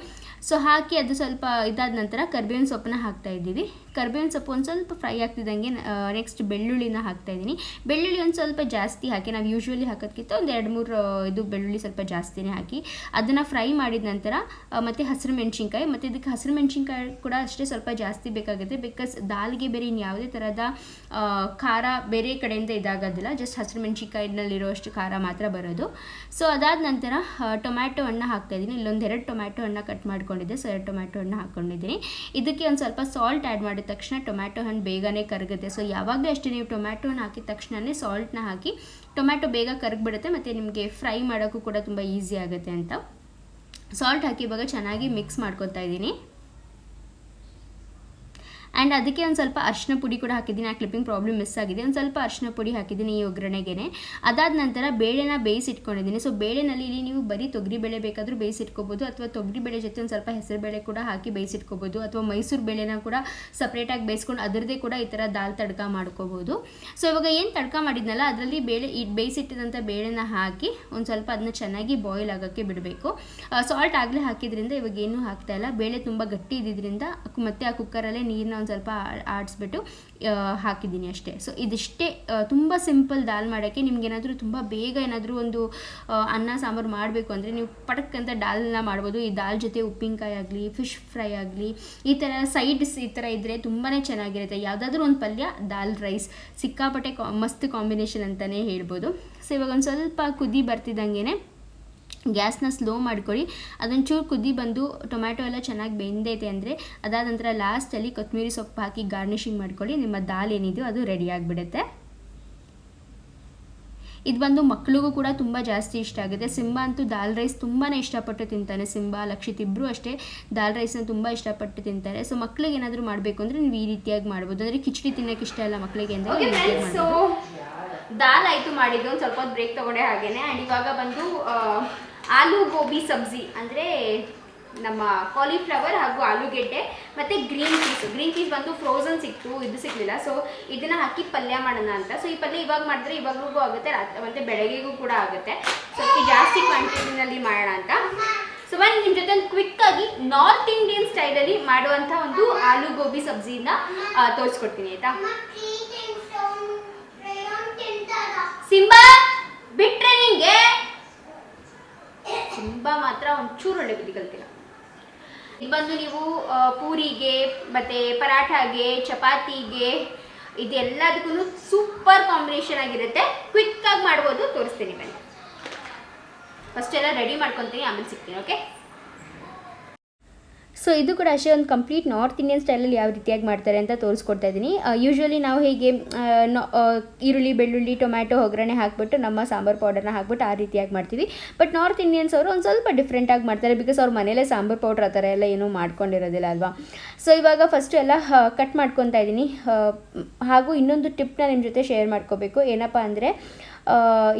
ಸೊ ಹಾಕಿ ಅದು ಸ್ವಲ್ಪ ಇದಾದ ನಂತರ ಕರ್ಬೇವಿನ ಸೊಪ್ಪನ್ನ ಹಾಕ್ತಾ ಇದ್ದೀವಿ. ಕರ್ಬೇವಿನ ಸೊಪ್ಪು ಒಂದು ಸ್ವಲ್ಪ ಫ್ರೈ ಆಗ್ತಿದ್ದಂಗೆ ನೆಕ್ಸ್ಟ್ ಬೆಳ್ಳುಳ್ಳಿನ ಹಾಕ್ತಾ ಇದ್ದೀನಿ. ಬೆಳ್ಳುಳ್ಳಿ ಒಂದು ಸ್ವಲ್ಪ ಜಾಸ್ತಿ ಹಾಕಿ, ನಾವು ಯೂಶ್ವಲಿ ಹಾಕೋದಕ್ಕಿಂತ ಒಂದು ಎರಡು ಮೂರು ಇದು ಬೆಳ್ಳುಳ್ಳಿ ಸ್ವಲ್ಪ ಜಾಸ್ತಿನೇ ಹಾಕಿ, ಅದನ್ನು ಫ್ರೈ ಮಾಡಿದ ನಂತರ ಮತ್ತು ಹಸಿರು ಮೆಣಸಿನ್ಕಾಯಿ, ಮತ್ತು ಇದಕ್ಕೆ ಹಸಿರು ಮೆಣಸಿನ್ಕಾಯಿ ಕೂಡ ಅಷ್ಟೇ ಸ್ವಲ್ಪ ಜಾಸ್ತಿ ಬೇಕಾಗುತ್ತೆ ಬಿಕಾಸ್ ದಾಲ್ಗೆ ಬೇರೆ ಇನ್ನು ಯಾವುದೇ ಥರದ ಖಾರ ಬೇರೆ ಕಡೆಯಿಂದ ಇದಾಗೋದಿಲ್ಲ ಜಸ್ಟ್ ಹಸಿರು ಮೆಣಸಿನ್ಕಾಯಿನಲ್ಲಿರೋ ಅಷ್ಟು ಖಾರ ಮಾತ್ರ ಬರೋದು. ಸೊ ಅದಾದ ನಂತರ ಟೊಮ್ಯಾಟೊ ಹಣ್ಣು ಹಾಕ್ತಾ ಇದ್ದೀನಿ. ಇಲ್ಲೊಂದು ಎರಡು ಟೊಮ್ಯಾಟೊ ಹಣ್ಣು ಕಟ್ ಮಾಡ್ಕೊಂಡಿದ್ದೆ ಸೊ ಎರಡು ಟೊಮ್ಯಾಟೊ ಹಣ್ಣು ಹಾಕ್ಕೊಂಡಿದ್ದೀನಿ ಇದಕ್ಕೆ ಒಂದು ಸ್ವಲ್ಪ ಸಾಲ್ಟ್ ಆ್ಯಡ್ ಮಾಡಿದ ತಕ್ಷಣ ಟೊಮ್ಯಾಟೊ ಹಣ್ಣು ಬೇಗನೆ ಕರಗುತ್ತೆ. ಸೊ ಯಾವಾಗಲೂ ಅಷ್ಟೇ ನೀವು ಟೊಮ್ಯಾಟೊ ಹಣ್ಣು ಹಾಕಿದ ತಕ್ಷಣವೇ ಸಾಲ್ಟ್ನ ಹಾಕಿ ಟೊಮ್ಯಾಟೊ ಬೇಗ ಕರಗ್ಬಿಡುತ್ತೆ ಮತ್ತು ನಿಮಗೆ ಫ್ರೈ ಮಾಡೋಕ್ಕೂ ಕೂಡ ತುಂಬ ಈಸಿ ಆಗುತ್ತೆ ಅಂತ. ಸಾಲ್ಟ್ ಹಾಕಿ ಇವಾಗ ಚೆನ್ನಾಗಿ ಮಿಕ್ಸ್ ಮಾಡ್ಕೊತಾ ಇದ್ದೀನಿ. ಆ್ಯಂಡ್ ಅದಕ್ಕೆ ಒಂದು ಸ್ವಲ್ಪ ಅರ್ಶಿನ ಪುಡಿ ಕೂಡ ಹಾಕಿದ್ದೀನಿ. ಆ ಕ್ಲಿಪ್ಪಿಂಗ್ ಪ್ರಾಬ್ಲಮ್ ಮಿಸ್ ಆಗಿದೆ. ಒಂದು ಸ್ವಲ್ಪ ಅರ್ಶಿನ ಪುಡಿ ಹಾಕಿದ್ದೀನಿ ಈ ಒಗ್ಗರಣೆಗೆ ಅದಾದ ನಂತರ ಬೇಳೆನ ಬೇಯಿಸಿಟ್ಕೊಂಡಿದ್ದೀನಿ. ಸೊ ಬೇಳೆನಲ್ಲಿ ಇಲ್ಲಿ ನೀವು ಬರೀ ತೊಗರಿ ಬೇಳೆ ಬೇಕಾದರೂ ಬೇಯಿಸಿಟ್ಕೋಬೋದು ಅಥವಾ ತೊಗರಿ ಬೇಳೆ ಜೊತೆ ಒಂದು ಸ್ವಲ್ಪ ಹೆಸರು ಬೇಳೆ ಕೂಡ ಹಾಕಿ ಬೇಯಿಸಿಟ್ಕೋಬೋದು ಅಥವಾ ಮೈಸೂರು ಬೇಳೆನ ಕೂಡ ಸಪ್ರೇಟಾಗಿ ಬೇಯಿಸ್ಕೊಂಡು ಅದರದ್ದೇ ಕೂಡ ಈ ಥರ ದಾಲ್ ತಡ್ಕ ಮಾಡ್ಕೋಬೋದು. ಸೊ ಇವಾಗ ಏನು ತಡ್ಕ ಮಾಡಿದ್ನಲ್ಲ, ಅದರಲ್ಲಿ ಬೇಳೆ ಈ ಬೇಯಿಸಿಟ್ಟಿದಂಥ ಬೇಳೆನ ಹಾಕಿ ಒಂದು ಸ್ವಲ್ಪ ಅದನ್ನ ಚೆನ್ನಾಗಿ ಬಾಯ್ಲ್ ಆಗೋಕ್ಕೆ ಬಿಡಬೇಕು. ಸಾಲ್ಟ್ ಆಗಲೇ ಹಾಕಿದ್ರಿಂದ ಇವಾಗ ಏನೂ ಹಾಕ್ತಾ ಇಲ್ಲ. ಬೇಳೆ ತುಂಬ ಗಟ್ಟಿ ಇದ್ದಿದ್ದರಿಂದ ಮತ್ತೆ ಆ ಕುಕ್ಕರಲ್ಲೇ ನೀರನ್ನ ಒಂದು ಸ್ವಲ್ಪ ಆಡಿಸ್ಬಿಟ್ಟು ಹಾಕಿದ್ದೀನಿ ಅಷ್ಟೇ. ಸೊ ಇದಿಷ್ಟೇ ತುಂಬ ಸಿಂಪಲ್ ದಾಲ್ ಮಾಡೋಕ್ಕೆ ನಿಮ್ಗೇನಾದರೂ ತುಂಬ ಬೇಗ ಏನಾದರೂ ಒಂದು ಅನ್ನ, ಸಾಂಬಾರು ಮಾಡಬೇಕು ಅಂದರೆ ನೀವು ಪಟಕ್ ಅಂತ ದಾಲ್ನ ಮಾಡ್ಬೋದು. ಈ ದಾಲ್ ಜೊತೆ ಉಪ್ಪಿನಕಾಯಿ ಆಗಲಿ ಫಿಶ್ ಫ್ರೈ ಆಗಲಿ, ಈ ಥರ ಸೈಡ್ಸ್ ಈ ಥರ ಇದ್ದರೆ ತುಂಬಾ ಚೆನ್ನಾಗಿರುತ್ತೆ. ಯಾವುದಾದ್ರೂ ಒಂದು ಪಲ್ಯ, ದಾಲ್ ರೈಸ್ ಸಿಕ್ಕಾಪಟ್ಟೆ ಕಾ, ಮಸ್ತ್ ಕಾಂಬಿನೇಷನ್ ಅಂತಲೇ ಹೇಳ್ಬೋದು. ಸೊ ಇವಾಗ ಒಂದು ಸ್ವಲ್ಪ ಕುದಿ ಬರ್ತಿದ್ದಂಗೆ ಗ್ಯಾಸ್ನ ಸ್ಲೋ ಮಾಡ್ಕೊಳ್ಳಿ. ಅದೊಂಚೂರು ಕುದಿ ಬಂದು ಟೊಮ್ಯಾಟೊ ಎಲ್ಲ ಚೆನ್ನಾಗಿ ಬೆಂದೈತೆ ಅಂದರೆ ಅದಾದ ನಂತರ ಲಾಸ್ಟಲ್ಲಿ ಕೊತ್ತಂಬರಿ ಸೊಪ್ಪು ಹಾಕಿ ಗಾರ್ನಿಷಿಂಗ್ ಮಾಡ್ಕೊಳ್ಳಿ. ನಿಮ್ಮ ದಾಲ್ ಏನಿದೆಯೋ ಅದು ರೆಡಿ ಆಗಿಬಿಡುತ್ತೆ. ಇದು ಬಂದು ಮಕ್ಕಳಿಗೂ ಕೂಡ ತುಂಬ ಜಾಸ್ತಿ ಇಷ್ಟ ಆಗುತ್ತೆ. ಸಿಂಬಾ ಅಂತೂ ದಾಲ್ ರೈಸ್ ತುಂಬಾ ಇಷ್ಟಪಟ್ಟು ತಿಂತಾನೆ ಸಿಂಬಾ ಲಕ್ಷಿತ್ ಇಬ್ಬರು ಅಷ್ಟೇ ದಾಲ್ ರೈಸ್ನ ತುಂಬ ಇಷ್ಟಪಟ್ಟು ತಿಂತಾರೆ. ಸೊ ಮಕ್ಕಳಿಗೆ ಏನಾದರೂ ಮಾಡಬೇಕು ಅಂದರೆ ನೀವು ಈ ರೀತಿಯಾಗಿ ಮಾಡ್ಬೋದು. ಅಂದರೆ ಕಿಚಡಿ ತಿನ್ನೋಕೆ ಇಷ್ಟ ಇಲ್ಲ ಮಕ್ಕಳಿಗೆ ಅಂದರೆ ಈ ರೀತಿಯಾಗಿ ಮಾಡ್ಬೋದು. ದಾಲ್ ಆಯ್ತು ಮಾಡಿದ್ದು, ಒಂದು ಸ್ವಲ್ಪ ಹೊತ್ತು ಬ್ರೇಕ್ ತಗೊಂಡೆ ಹಾಗೇನೆ. ಆ್ಯಂಡ್ ಇವಾಗ ಬಂದು ಆಲೂ ಗೋಬಿ ಸಬ್ಜಿ, ಅಂದರೆ ನಮ್ಮ ಕಾಲಿಫ್ಲವರ್ ಹಾಗೂ ಆಲೂಗೆಡ್ಡೆ, ಮತ್ತು ಗ್ರೀನ್ ಪೀಸ್ ಗ್ರೀನ್ ಪೀಸ್ ಬಂದು ಫ್ರೋಝನ್ ಸಿಕ್ತು, ಇದು ಸಿಗಲಿಲ್ಲ. ಸೊ ಇದನ್ನು ಹಾಕಿ ಪಲ್ಯ ಮಾಡೋಣ ಅಂತ. ಸೊ ಈ ಪಲ್ಯ ಇವಾಗ ಮಾಡಿದ್ರೆ ಇವಾಗೂ ಆಗುತ್ತೆ, ರಾತ್ರಿ, ಮತ್ತು ಬೆಳಗ್ಗೆಗೂ ಕೂಡ ಆಗುತ್ತೆ. ಸೊ ಈ ಜಾಸ್ತಿ ಕ್ವಾಂಟಿಟಿನಲ್ಲಿ ಮಾಡೋಣ ಅಂತ. ಸೊ ಬನ್ನಿ ನಿಮ್ಮ ಜೊತೆ ಒಂದು ಕ್ವಿಕ್ಕಾಗಿ ನಾರ್ತ್ ಇಂಡಿಯನ್ ಸ್ಟೈಲಲ್ಲಿ ಮಾಡುವಂಥ ಒಂದು ಆಲೂ ಗೋಬಿ ಸಬ್ಜಿನ ತೋರಿಸ್ಕೊಡ್ತೀನಿ, ಆಯಿತಾ? ಸಿಂಬಾ ಬಿಟ್ರೆ ನಿಂಗೆ ಸಿಂಬಾ ಮಾತ್ರ ಒಂಚೂರು ಒಳ್ಳೆ ಬುದ್ಧಿ ಕಲ್ತಿಲ್ಲ. ಬಂದು ನೀವು ಪೂರಿಗೆ, ಮತ್ತೆ ಪರಾಠಾಗೆ, ಚಪಾತಿಗೆ ಇದೆಲ್ಲದಕ್ಕೂ ಸೂಪರ್ ಕಾಂಬಿನೇಷನ್ ಆಗಿರುತ್ತೆ. ಕ್ವಿಕ್ ಆಗಿ ಮಾಡ್ಬೋದು, ತೋರಿಸ್ತೀನಿ ಬನ್ನಿ ಫಸ್ಟ್ ಎಲ್ಲ ರೆಡಿ ಮಾಡ್ಕೊತೀನಿ, ಆಮೇಲೆ ಸಿಗ್ತೀನಿ ಓಕೆ ಸೊ ಇದು ಕೂಡ ಅಷ್ಟೇ ಒಂದು ಕಂಪ್ಲೀಟ್ ನಾರ್ತ್ ಇಂಡಿಯನ್ ಸ್ಟೈಲಲ್ಲಿ ಯಾವ ರೀತಿಯಾಗಿ ಮಾಡ್ತಾರೆ ಅಂತ ತೋರಿಸ್ಕೊಡ್ತಾ ಇದ್ದೀನಿ ಯೂಶ್ವಲಿ ನಾವು ಹೇಗೆ ಈರುಳ್ಳಿ, ಬೆಳ್ಳುಳ್ಳಿ, ಟೊಮ್ಯಾಟೊ, ಒಗ್ಗರಣೆ ಹಾಕ್ಬಿಟ್ಟು ನಮ್ಮ ಸಾಂಬಾರು ಪೌಡರ್ನ ಹಾಕ್ಬಿಟ್ಟು ಆ ರೀತಿಯಾಗಿ ಮಾಡ್ತೀವಿ. ಬಟ್ ನಾರ್ತ್ ಇಂಡಿಯನ್ಸ್ ಅವರು ಒಂದು ಸ್ವಲ್ಪ ಡಿಫ್ರೆಂಟಾಗಿ ಮಾಡ್ತಾರೆ ಬಿಕಾಸ್ ಅವ್ರ ಮನೇಲೇ ಸಾಂಬಾರು ಪೌಡ್ರ್ ಆ ಥರ ಎಲ್ಲ ಏನೂ ಮಾಡ್ಕೊಂಡಿರೋದಿಲ್ಲ ಅಲ್ವಾ? ಸೊ ಇವಾಗ ಫಸ್ಟು ಎಲ್ಲ ಕಟ್ ಮಾಡ್ಕೊತಾ ಇದ್ದೀನಿ ಹಾಗೂ ಇನ್ನೊಂದು ಟಿಪ್ನ ನಿಮ್ಮ ಜೊತೆ ಶೇರ್ ಮಾಡ್ಕೋಬೇಕು. ಏನಪ್ಪ ಅಂದರೆ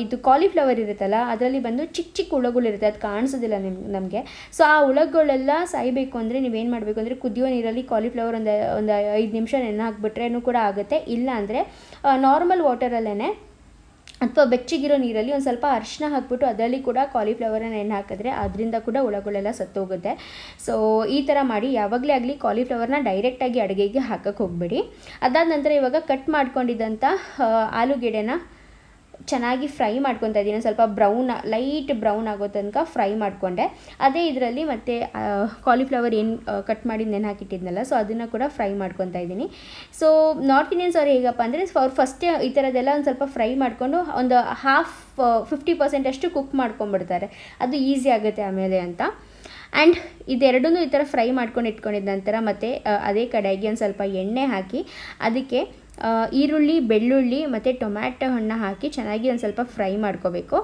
ಇದು ಕಾಲಿಫ್ಲವರ್ ಇರುತ್ತಲ್ಲ, ಅದರಲ್ಲಿ ಬಂದು ಚಿಕ್ಕ ಚಿಕ್ಕ ಹುಳಗಳಿರುತ್ತೆ ಅದು ಕಾಣಿಸೋದಿಲ್ಲ ನಿಮ್ಗೆ ನಮಗೆ. ಸೊ ಆ ಹುಳಗಳೆಲ್ಲ ಸಾಯಬೇಕು ಅಂದರೆ ನೀವೇನು ಮಾಡಬೇಕು ಅಂದರೆ ಕುದಿಯೋ ನೀರಲ್ಲಿ ಕಾಲಿಫ್ಲವರ್ ಒಂದು ಒಂದು ಐದು ನಿಮಿಷ ನೆನೆ ಹಾಕ್ಬಿಟ್ರೇನು ಕೂಡ ಆಗುತ್ತೆ. ಇಲ್ಲ ಅಂದರೆ ನಾರ್ಮಲ್ ವಾಟರಲ್ಲೇ ಅಥವಾ ಬೆಚ್ಚಗಿರೋ ನೀರಲ್ಲಿ ಒಂದು ಸ್ವಲ್ಪ ಅರಿಶಿನ ಹಾಕ್ಬಿಟ್ಟು ಅದರಲ್ಲಿ ಕೂಡ ಕಾಲಿಫ್ಲವರನ್ನ ನೆನೆ ಹಾಕಿದ್ರೆ ಅದರಿಂದ ಕೂಡ ಹುಳಗಳೆಲ್ಲ ಸತ್ತೋಗುತ್ತೆ. ಸೊ ಈ ಥರ ಮಾಡಿ ಯಾವಾಗಲೇ ಆಗಲಿ ಕಾಲಿಫ್ಲವರ್ನ ಡೈರೆಕ್ಟಾಗಿ ಅಡುಗೆಗೆ ಹಾಕಕ್ಕೆ ಹೋಗಬೇಡಿ. ಅದಾದ ನಂತರ ಇವಾಗ ಕಟ್ ಮಾಡ್ಕೊಂಡಿದ್ದಂಥ ಆಲೂಗೆಡೆನ ಆಲೂಗೆಡ್ಡೆನ ಚೆನ್ನಾಗಿ ಫ್ರೈ ಮಾಡ್ಕೊತಾ ಇದ್ದೀನಿ. ಸ್ವಲ್ಪ ಬ್ರೌನ್, ಲೈಟ್ ಬ್ರೌನ್ ಆಗೋ ತನಕ ಫ್ರೈ ಮಾಡಿಕೊಂಡೆ. ಅದೇ ಇದರಲ್ಲಿ ಮತ್ತು ಕಾಲಿಫ್ಲವರ್ ಏನು ಕಟ್ ಮಾಡಿ ನೆನೆ ಹಾಕಿಟ್ಟಿದ್ನಲ್ಲ ಸೊ ಅದನ್ನು ಕೂಡ ಫ್ರೈ ಮಾಡ್ಕೊತಾ ಇದ್ದೀನಿ. ಸೊ ನಾರ್ತ್ ಇಂಡಿಯನ್ಸ್ ಅವ್ರು ಹೇಗಪ್ಪ ಅಂದರೆ ಅವ್ರು ಫಸ್ಟೇ ಈ ಥರದ್ದೆಲ್ಲ ಒಂದು ಸ್ವಲ್ಪ ಫ್ರೈ ಮಾಡಿಕೊಂಡು, ಒಂದು ಹಾಫ್ ಫಿಫ್ಟಿ ಪರ್ಸೆಂಟ್ ಅಷ್ಟು ಕುಕ್ ಮಾಡ್ಕೊಂಡ್ಬಿಡ್ತಾರೆ. ಅದು ಈಸಿ ಆಗುತ್ತೆ ಆಮೇಲೆ ಅಂತ. ಆ್ಯಂಡ್ ಇದೆರಡೂ ಈ ಥರ ಫ್ರೈ ಮಾಡ್ಕೊಂಡು ಇಟ್ಕೊಂಡಿದ್ದ ನಂತರ ಮತ್ತು ಅದೇ ಕಡೆಗೆ ಒಂದು ಸ್ವಲ್ಪ ಎಣ್ಣೆ ಹಾಕಿ, ಅದಕ್ಕೆ ಈರುಳ್ಳಿ, ಬೆಳ್ಳುಳ್ಳಿ ಮತ್ತು ಟೊಮ್ಯಾಟೊ ಹಣ್ಣು ಹಾಕಿ ಚೆನ್ನಾಗಿ ಒಂದು ಸ್ವಲ್ಪ ಫ್ರೈ ಮಾಡ್ಕೋಬೇಕು.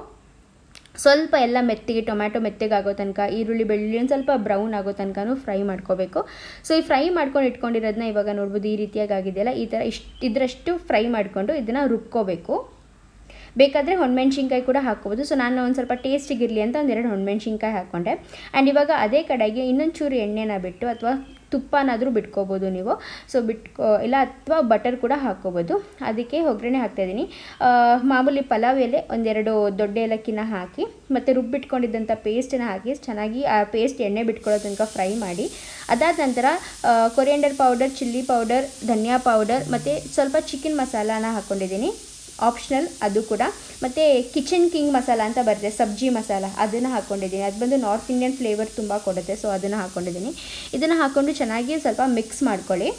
ಸ್ವಲ್ಪ ಎಲ್ಲ ಮೆತ್ತಿಗೆ, ಟೊಮ್ಯಾಟೊ ಮೆತ್ತಗಾಗೋ ತನಕ, ಈರುಳ್ಳಿ, ಬೆಳ್ಳುಳ್ಳಿ ಒಂದು ಸ್ವಲ್ಪ ಬ್ರೌನ್ ಆಗೋ ತನಕನೂ ಫ್ರೈ ಮಾಡ್ಕೋಬೇಕು. ಸೊ, ಈ ಫ್ರೈ ಮಾಡ್ಕೊಂಡು ಇಟ್ಕೊಂಡಿರೋದನ್ನ ಇವಾಗ ನೋಡ್ಬೋದು ಈ ರೀತಿಯಾಗಿ ಆಗಿದೆಯಲ್ಲ ಈ ಥರ ಇಷ್ಟು, ಇದರಷ್ಟು ಫ್ರೈ ಮಾಡಿಕೊಂಡು ಇದನ್ನು ರುಬ್ಕೋಬೇಕು. ಬೇಕಾದರೆ ಹೊಣಮೆಣ್ಸಿನ್ಕಾಯಿ ಕೂಡ ಹಾಕ್ಕೋಬೋದು. ಸೊ, ನಾನು ಒಂದು ಸ್ವಲ್ಪ ಟೇಸ್ಟಿಗಿರಲಿ ಅಂತ ಒಂದೆರಡು ಹೊಣಮೆಣ್ಸಿನ್ಕಾಯಿ ಹಾಕ್ಕೊಂಡೆ ಆ್ಯಂಡ್ ಇವಾಗ ಅದೇ ಕಡೆಗೆ ಇನ್ನೊಂದು ಚೂರು ಎಣ್ಣೆನ ಬಿಟ್ಟು ಅಥವಾ ತುಪ್ಪನಾದರೂ ಬಿಟ್ಕೋಬೋದು ನೀವು. ಸೊ ಬಿಟ್ಕೋ, ಇಲ್ಲ ಅಥವಾ ಬಟರ್ ಕೂಡ ಹಾಕ್ಕೋಬೋದು. ಅದಕ್ಕೆ ಒಗ್ಗರಣೆ ಹಾಕ್ತಾಯಿದ್ದೀನಿ ಮಾಮೂಲಿ ಪಲಾವ್ ಎಲೆ ಒಂದೆರಡು ದೊಡ್ಡ ಏಲಕ್ಕಿನ ಹಾಕಿ, ಮತ್ತು ರುಬ್ಬಿಟ್ಕೊಂಡಿದ್ದಂಥ ಪೇಸ್ಟನ್ನು ಹಾಕಿ, ಚೆನ್ನಾಗಿ ಆ ಪೇಸ್ಟ್ ಎಣ್ಣೆ ಬಿಟ್ಕೊಳ್ಳೋ ತನಕ ಫ್ರೈ ಮಾಡಿ. ಅದಾದ ನಂತರ ಕೊರಿಯಂಡರ್ ಪೌಡರ್ ಚಿಲ್ಲಿ ಪೌಡರ್ ಧನಿಯಾ ಪೌಡರ್ ಮತ್ತು ಸ್ವಲ್ಪ ಚಿಕನ್ ಮಸಾಲಾನ ಹಾಕ್ಕೊಂಡಿದ್ದೀನಿ ಆಪ್ಷನಲ್ ಅದು ಕೂಡ. ಮತ್ತು ಕಿಚನ್ ಕಿಂಗ್ ಮಸಾಲ ಅಂತ ಬರುತ್ತೆ, ಸಬ್ಜಿ ಮಸಾಲ ಅದನ್ನು ಹಾಕ್ಕೊಂಡಿದ್ದೀನಿ ಅದು ಬಂದು ನಾರ್ತ್ ಇಂಡಿಯನ್ ಫ್ಲೇವರ್ ತುಂಬ ಕೊಡುತ್ತೆ ಸೊ ಅದನ್ನು ಹಾಕ್ಕೊಂಡಿದ್ದೀನಿ ಇದನ್ನು ಹಾಕ್ಕೊಂಡು ಚೆನ್ನಾಗಿ ಸ್ವಲ್ಪ ಮಿಕ್ಸ್ ಮಾಡ್ಕೊಳ್ಳಿ.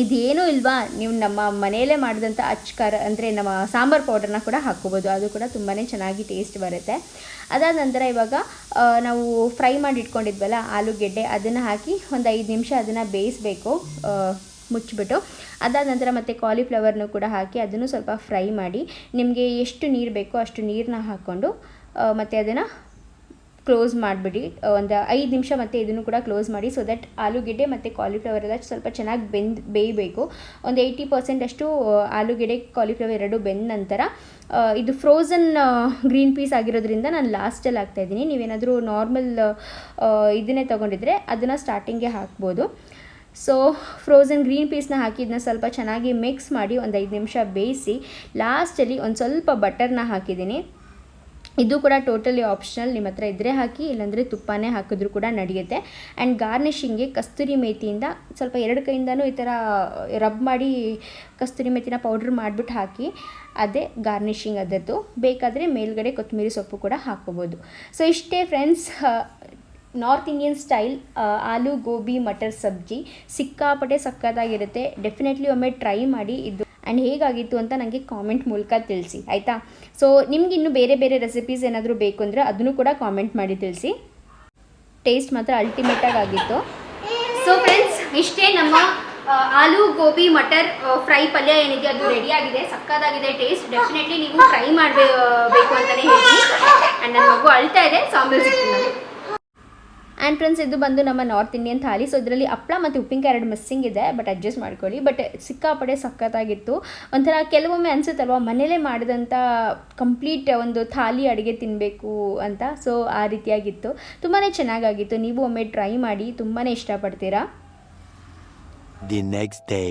ಇದೇನೂ ಇಲ್ವಾ, ನೀವು ನಮ್ಮ ಮನೆಯಲ್ಲೇ ಮಾಡಿದಂಥ ಅಚ್ಕಾರ, ಅಂದರೆ ನಮ್ಮ ಸಾಂಬಾರು ಪೌಡರ್ನ ಕೂಡ ಹಾಕ್ಕೋಬೋದು. ಅದು ಕೂಡ ತುಂಬಾ ಚೆನ್ನಾಗಿ ಟೇಸ್ಟ್ ಬರುತ್ತೆ. ಅದಾದ ನಂತರ ಇವಾಗ ನಾವು ಫ್ರೈ ಮಾಡಿ ಇಟ್ಕೊಂಡಿದ್ವಲ್ಲ, ಆಲೂಗೆಡ್ಡೆ, ಅದನ್ನು ಹಾಕಿ ಒಂದು ಐದು ನಿಮಿಷ ಅದನ್ನು ಬೇಯಿಸಬೇಕು. ಮುಚ್ಚಿಬಿಟ್ಟು ಅದಾದ ನಂತರ ಮತ್ತೆ ಕಾಲಿಫ್ಲವರ್ನು ಕೂಡ ಹಾಕಿ ಅದನ್ನು ಸ್ವಲ್ಪ ಫ್ರೈ ಮಾಡಿ ನಿಮಗೆ ಎಷ್ಟು ನೀರು ಬೇಕೋ ಅಷ್ಟು ನೀರನ್ನ ಹಾಕ್ಕೊಂಡು ಮತ್ತು ಅದನ್ನು ಕ್ಲೋಸ್ ಮಾಡಿಬಿಡಿ. ಒಂದು ಐದು ನಿಮಿಷ ಮತ್ತೆ ಇದನ್ನು ಕೂಡ ಕ್ಲೋಸ್ ಮಾಡಿ ಸೊ ದಟ್ ಆಲೂಗೆಡ್ಡೆ ಮತ್ತು ಕಾಲಿಫ್ಲವರ್ ಎಲ್ಲ ಸ್ವಲ್ಪ ಚೆನ್ನಾಗಿ ಬೆಂದು, ಬೇಯಬೇಕು. ಒಂದು ಏಯ್ಟಿ ಪರ್ಸೆಂಟ್ ಅಷ್ಟು ಆಲೂಗೆಡ್ಡೆ ಕಾಲಿಫ್ಲವರ್ ಎರಡು ಬೆಂದ ನಂತರ ಇದು ಫ್ರೋಝನ್ ಗ್ರೀನ್ ಪೀಸ್ ಆಗಿರೋದ್ರಿಂದ ನಾನು ಲಾಸ್ಟಲ್ಲಿ ಹಾಕ್ತಾಯಿದ್ದೀನಿ ನೀವೇನಾದರೂ ನಾರ್ಮಲ್ ಇದನ್ನೇ ತೊಗೊಂಡಿದ್ರೆ ಅದನ್ನು ಸ್ಟಾರ್ಟಿಂಗ್ಗೆ ಹಾಕ್ಬೋದು. ಸೊ ಫ್ರೋಝನ್ ಗ್ರೀನ್ ಪೀಸ್ನ ಹಾಕಿದ್ನ ಸ್ವಲ್ಪ ಚೆನ್ನಾಗಿ ಮಿಕ್ಸ್ ಮಾಡಿ ಒಂದು ಐದು ನಿಮಿಷ ಬೇಯಿಸಿ ಲಾಸ್ಟಲ್ಲಿ ಒಂದು ಸ್ವಲ್ಪ ಬಟರ್ನ ಹಾಕಿದ್ದೀನಿ. ಇದು ಕೂಡ ಟೋಟಲಿ ಆಪ್ಷನಲ್ ನಿಮ್ಮ ಹತ್ರ ಇದ್ದರೆ ಹಾಕಿ, ಇಲ್ಲಾಂದರೆ ತುಪ್ಪನೇ ಹಾಕಿದ್ರೂ ಕೂಡ ನಡೆಯುತ್ತೆ. ಆ್ಯಂಡ್ ಗಾರ್ನಿಷಿಂಗ್ಗೆ ಕಸ್ತೂರಿ ಮೇಥಿಯಿಂದ ಸ್ವಲ್ಪ ಎರಡು ಕೈಯಿಂದನೂ ಈ ಥರ ರಬ್ ಮಾಡಿ ಕಸ್ತೂರಿ ಮೇಥಿನ ಪೌಡ್ರ್ ಮಾಡಿಬಿಟ್ಟು ಹಾಕಿ, ಅದೇ ಗಾರ್ನಿಷಿಂಗ್ ಅದದ್ದು ಬೇಕಾದರೆ ಮೇಲ್ಗಡೆ ಕೊತ್ತಂಬರಿ ಸೊಪ್ಪು ಕೂಡ ಹಾಕೋಬೋದು ಸೊ ಇಷ್ಟೇ friends north Indian style aloo gobi matar sabzi ಸಿಕ್ಕಾಪಟ್ಟೆ ಸಕ್ಕತ್ತಾಗಿರುತ್ತೆ. ಡೆಫಿನೆಟ್ಲಿ ಒಮ್ಮೆ ಟ್ರೈ ಮಾಡಿ ಇದು. ಆ್ಯಂಡ್ ಹೇಗಾಗಿತ್ತು ಅಂತ ನನಗೆ ಕಾಮೆಂಟ್ ಮೂಲಕ ತಿಳಿಸಿ, ಆಯಿತಾ? ಸೊ ನಿಮ್ಗೆ ಇನ್ನೂ ಬೇರೆ ಬೇರೆ ರೆಸಿಪೀಸ್ ಏನಾದರೂ ಬೇಕು ಅಂದರೆ ಅದನ್ನು ಕೂಡ ಕಾಮೆಂಟ್ ಮಾಡಿ ತಿಳಿಸಿ. ಟೇಸ್ಟ್ ಮಾತ್ರ ಅಲ್ಟಿಮೇಟಾಗಿ ಆಗಿತ್ತು. ಸೊ ಫ್ರೆಂಡ್ಸ್ ಇಷ್ಟೇ ನಮ್ಮ ಆಲೂ ಗೋಬಿ ಮಟರ್ ಫ್ರೈ ಪಲ್ಯ ಏನಿದೆ ಅದು ರೆಡಿ ಆಗಿದೆ, ಸಕ್ಕತ್ತಾಗಿದೆ ಟೇಸ್ಟ್ ಡೆಫಿನೆಟ್ಲಿ ನೀವು ಟ್ರೈ ಮಾಡಬೇಕು ಅಂತಲೇ ಹೇಳಿ ಆ್ಯಂಡ್ ನನ್ನ ಮಗು ಅಳ್ತಾ ಇದೆ ಸಾಂಬಾರು ಆ್ಯಂಡ್ ಫ್ರೆಂಡ್ಸ್ ಇದು ಬಂದು ನಮ್ಮ ನಾರ್ತ್ ಇಂಡಿಯನ್ ಥಾಲಿ. ಸೊ ಇದರಲ್ಲಿ ಹಪ್ಪಳ ಮತ್ತು ಉಪ್ಪಿನಕಾಯಿ ಎರಡು ಮಿಸ್ಸಿಂಗ್ ಇದೆ ಬಟ್ ಅಡ್ಜಸ್ಟ್ ಮಾಡ್ಕೊಳ್ಳಿ. ಬಟ್ ಸಿಕ್ಕಾಪಡೆ ಸಖತ್ತಾಗಿತ್ತು. ಒಂಥರ ಕೆಲವೊಮ್ಮೆ ಅನಿಸುತ್ತಲ್ವಾ ಮನೆಯಲ್ಲೇ ಮಾಡಿದಂಥ ಕಂಪ್ಲೀಟ್ ಒಂದು ಥಾಲಿ ಅಡುಗೆ ತಿನ್ನಬೇಕು ಅಂತ. ಸೊ ಆ ರೀತಿಯಾಗಿತ್ತು. ತುಂಬಾ ಚೆನ್ನಾಗಾಗಿತ್ತು. ನೀವು ಒಮ್ಮೆ ಟ್ರೈ ಮಾಡಿ ತುಂಬಾ ಇಷ್ಟಪಡ್ತೀರಾ? The next day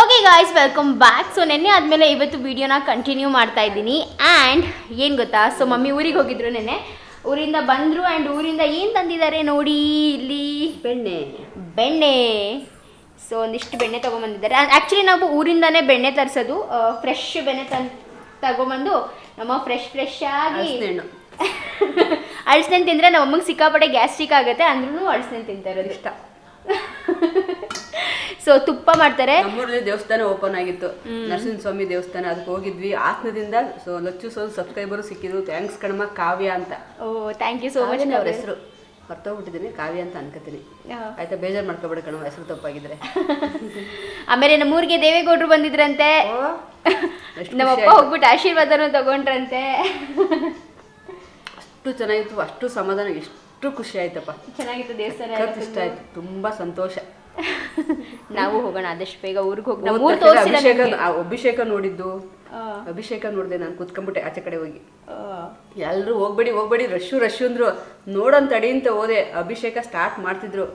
okay guys welcome back so ನೆನ್ನೆ ಆದಮೇಲೆ ಇವತ್ತು ವೀಡಿಯೋನ ಕಂಟಿನ್ಯೂ ಮಾಡ್ತಾ ಇದ್ದೀನಿ. ಆ್ಯಂಡ್ ಏನು ಗೊತ್ತಾ? ಸೊ ಮಮ್ಮಿ ಊರಿಗೆ ಹೋಗಿದ್ರು ನೆನ್ನೆ. ಊರಿಂದ ಬಂದರು ಆ್ಯಂಡ್ ಊರಿಂದ ಏನು ತಂದಿದ್ದಾರೆ ನೋಡಿ ಇಲ್ಲಿ? ಬೆಣ್ಣೆ. ಬೆಣ್ಣೆ. ಸೊ ಒಂದಿಷ್ಟು ಬೆಣ್ಣೆ ತೊಗೊಂಬಂದಿದ್ದಾರೆ. ಆ್ಯಕ್ಚುಲಿ ನಾವು ಊರಿಂದನೇ ಬೆಣ್ಣೆ ತರಿಸೋದು. ಫ್ರೆಶ್ ಬೆಣ್ಣೆ ತನ್ ತಗೊಂಬಂದು ನಮ್ಮ ಫ್ರೆಶ್ ಫ್ರೆಶ್ ಆಗಿ. ಅಳ್ಸ್ನೆಣ್ಣು. [laughs] ತಿಂದರೆ ನಮ್ಮ ಅಮ್ಮಗೆ ಸಿಕ್ಕಾಪಟ್ಟೆ ಗ್ಯಾಸ್ಟ್ರಿಕ್ ಆಗುತ್ತೆ ಅಂದ್ರೂ ಅಳ್ಸ್ನೆಣ್ಣು ತಿಂತಾರೆ ಇಷ್ಟ. [laughs] ಸೊ ತುಪ್ಪ ಮಾಡ್ತಾರೆ. ನಮ್ಮೂರಲ್ಲಿ ದೇವಸ್ಥಾನ ಓಪನ್ ಆಗಿತ್ತು. ನರಸಿಂಹ ಸ್ವಾಮಿ ದೇವಸ್ಥಾನ ಅದಕ್ಕೆ ಹೋಗಿದ್ವಿ. ಆತ್ಮದಿಂದ ಸೊ ಲಚ್ಚು ಸೊ ಸಬ್ಸ್ಕ್ರೈಬರ್ ಸಿಕ್ಕಿದ್ರು. ಥ್ಯಾಂಕ್ಸ್ ಕಣಮ್ಮ ಕಾವ್ಯ ಅಂತ. Oh thank you so much ಅವ್ರ ಹೆಸರು. ಮರ್ತೋಗ್ಬಿಟ್ಟಿದ್ದೀನಿ ಕಾವ್ಯ ಅಂತ ಅನ್ಕೋತೀನಿ. ಆಯ್ತಾ ಬೇಜಾರು ಮಾಡ್ಕೊಬೇಡ ಕಣಮ್ಮ ಹೆಸರು ತಪ್ಪಾಗಿದ್ರೆ. [laughs] ಆಮೇಲೆ ನಮ್ಮೂರಿಗೆ ದೇವೇಗೌಡರು ಬಂದಿದ್ರಂತೆ. ನಮ್ಮಪ್ಪ. ಹೋಗ್ಬಿಟ್ಟು ಆಶೀರ್ವಾದನೂ ತಗೊಂಡ್ರಂತೆ. ಅಷ್ಟು ಚೆನ್ನಾಗಿತ್ತು ಅಷ್ಟು ಸಮಾಧಾನ ಎಷ್ಟು ಖುಷಿ ಆಯ್ತಪ್ಪ. ಚೆನ್ನಾಗಿತ್ತು ದೇವಸ್ಥಾನ ಇಷ್ಟ ಆಯ್ತು ತುಂಬಾ ಸಂತೋಷ. [laughs] ನಾವು ಹೋಗೋಣ ಆದಷ್ಟು ಬೇಗ ಊರಿಗೆ ಹೋಗಿ. ಅಭಿಷೇಕ ಅಭಿಷೇಕ ನೋಡಿದ್ದು ಅಭಿಷೇಕ ನೋಡಿದೆ ನಾನು ಕುತ್ಕೊಂಡ್ಬಿಟ್ಟೆ ಆಚೆ ಕಡೆ ಹೋಗಿ. ಎಲ್ಲರೂ ಹೋಗ್ಬೇಡಿ ಹೋಗ್ಬೇಡಿ ರಶ್ಶು ರಶ್ಶು ಅಂದ್ರು. ನೋಡೋನ್ ತಡಿ ಅಂತ ಹೋದೆ ಅಭಿಷೇಕ ಸ್ಟಾರ್ಟ್ ಮಾಡ್ತಿದ್ರು.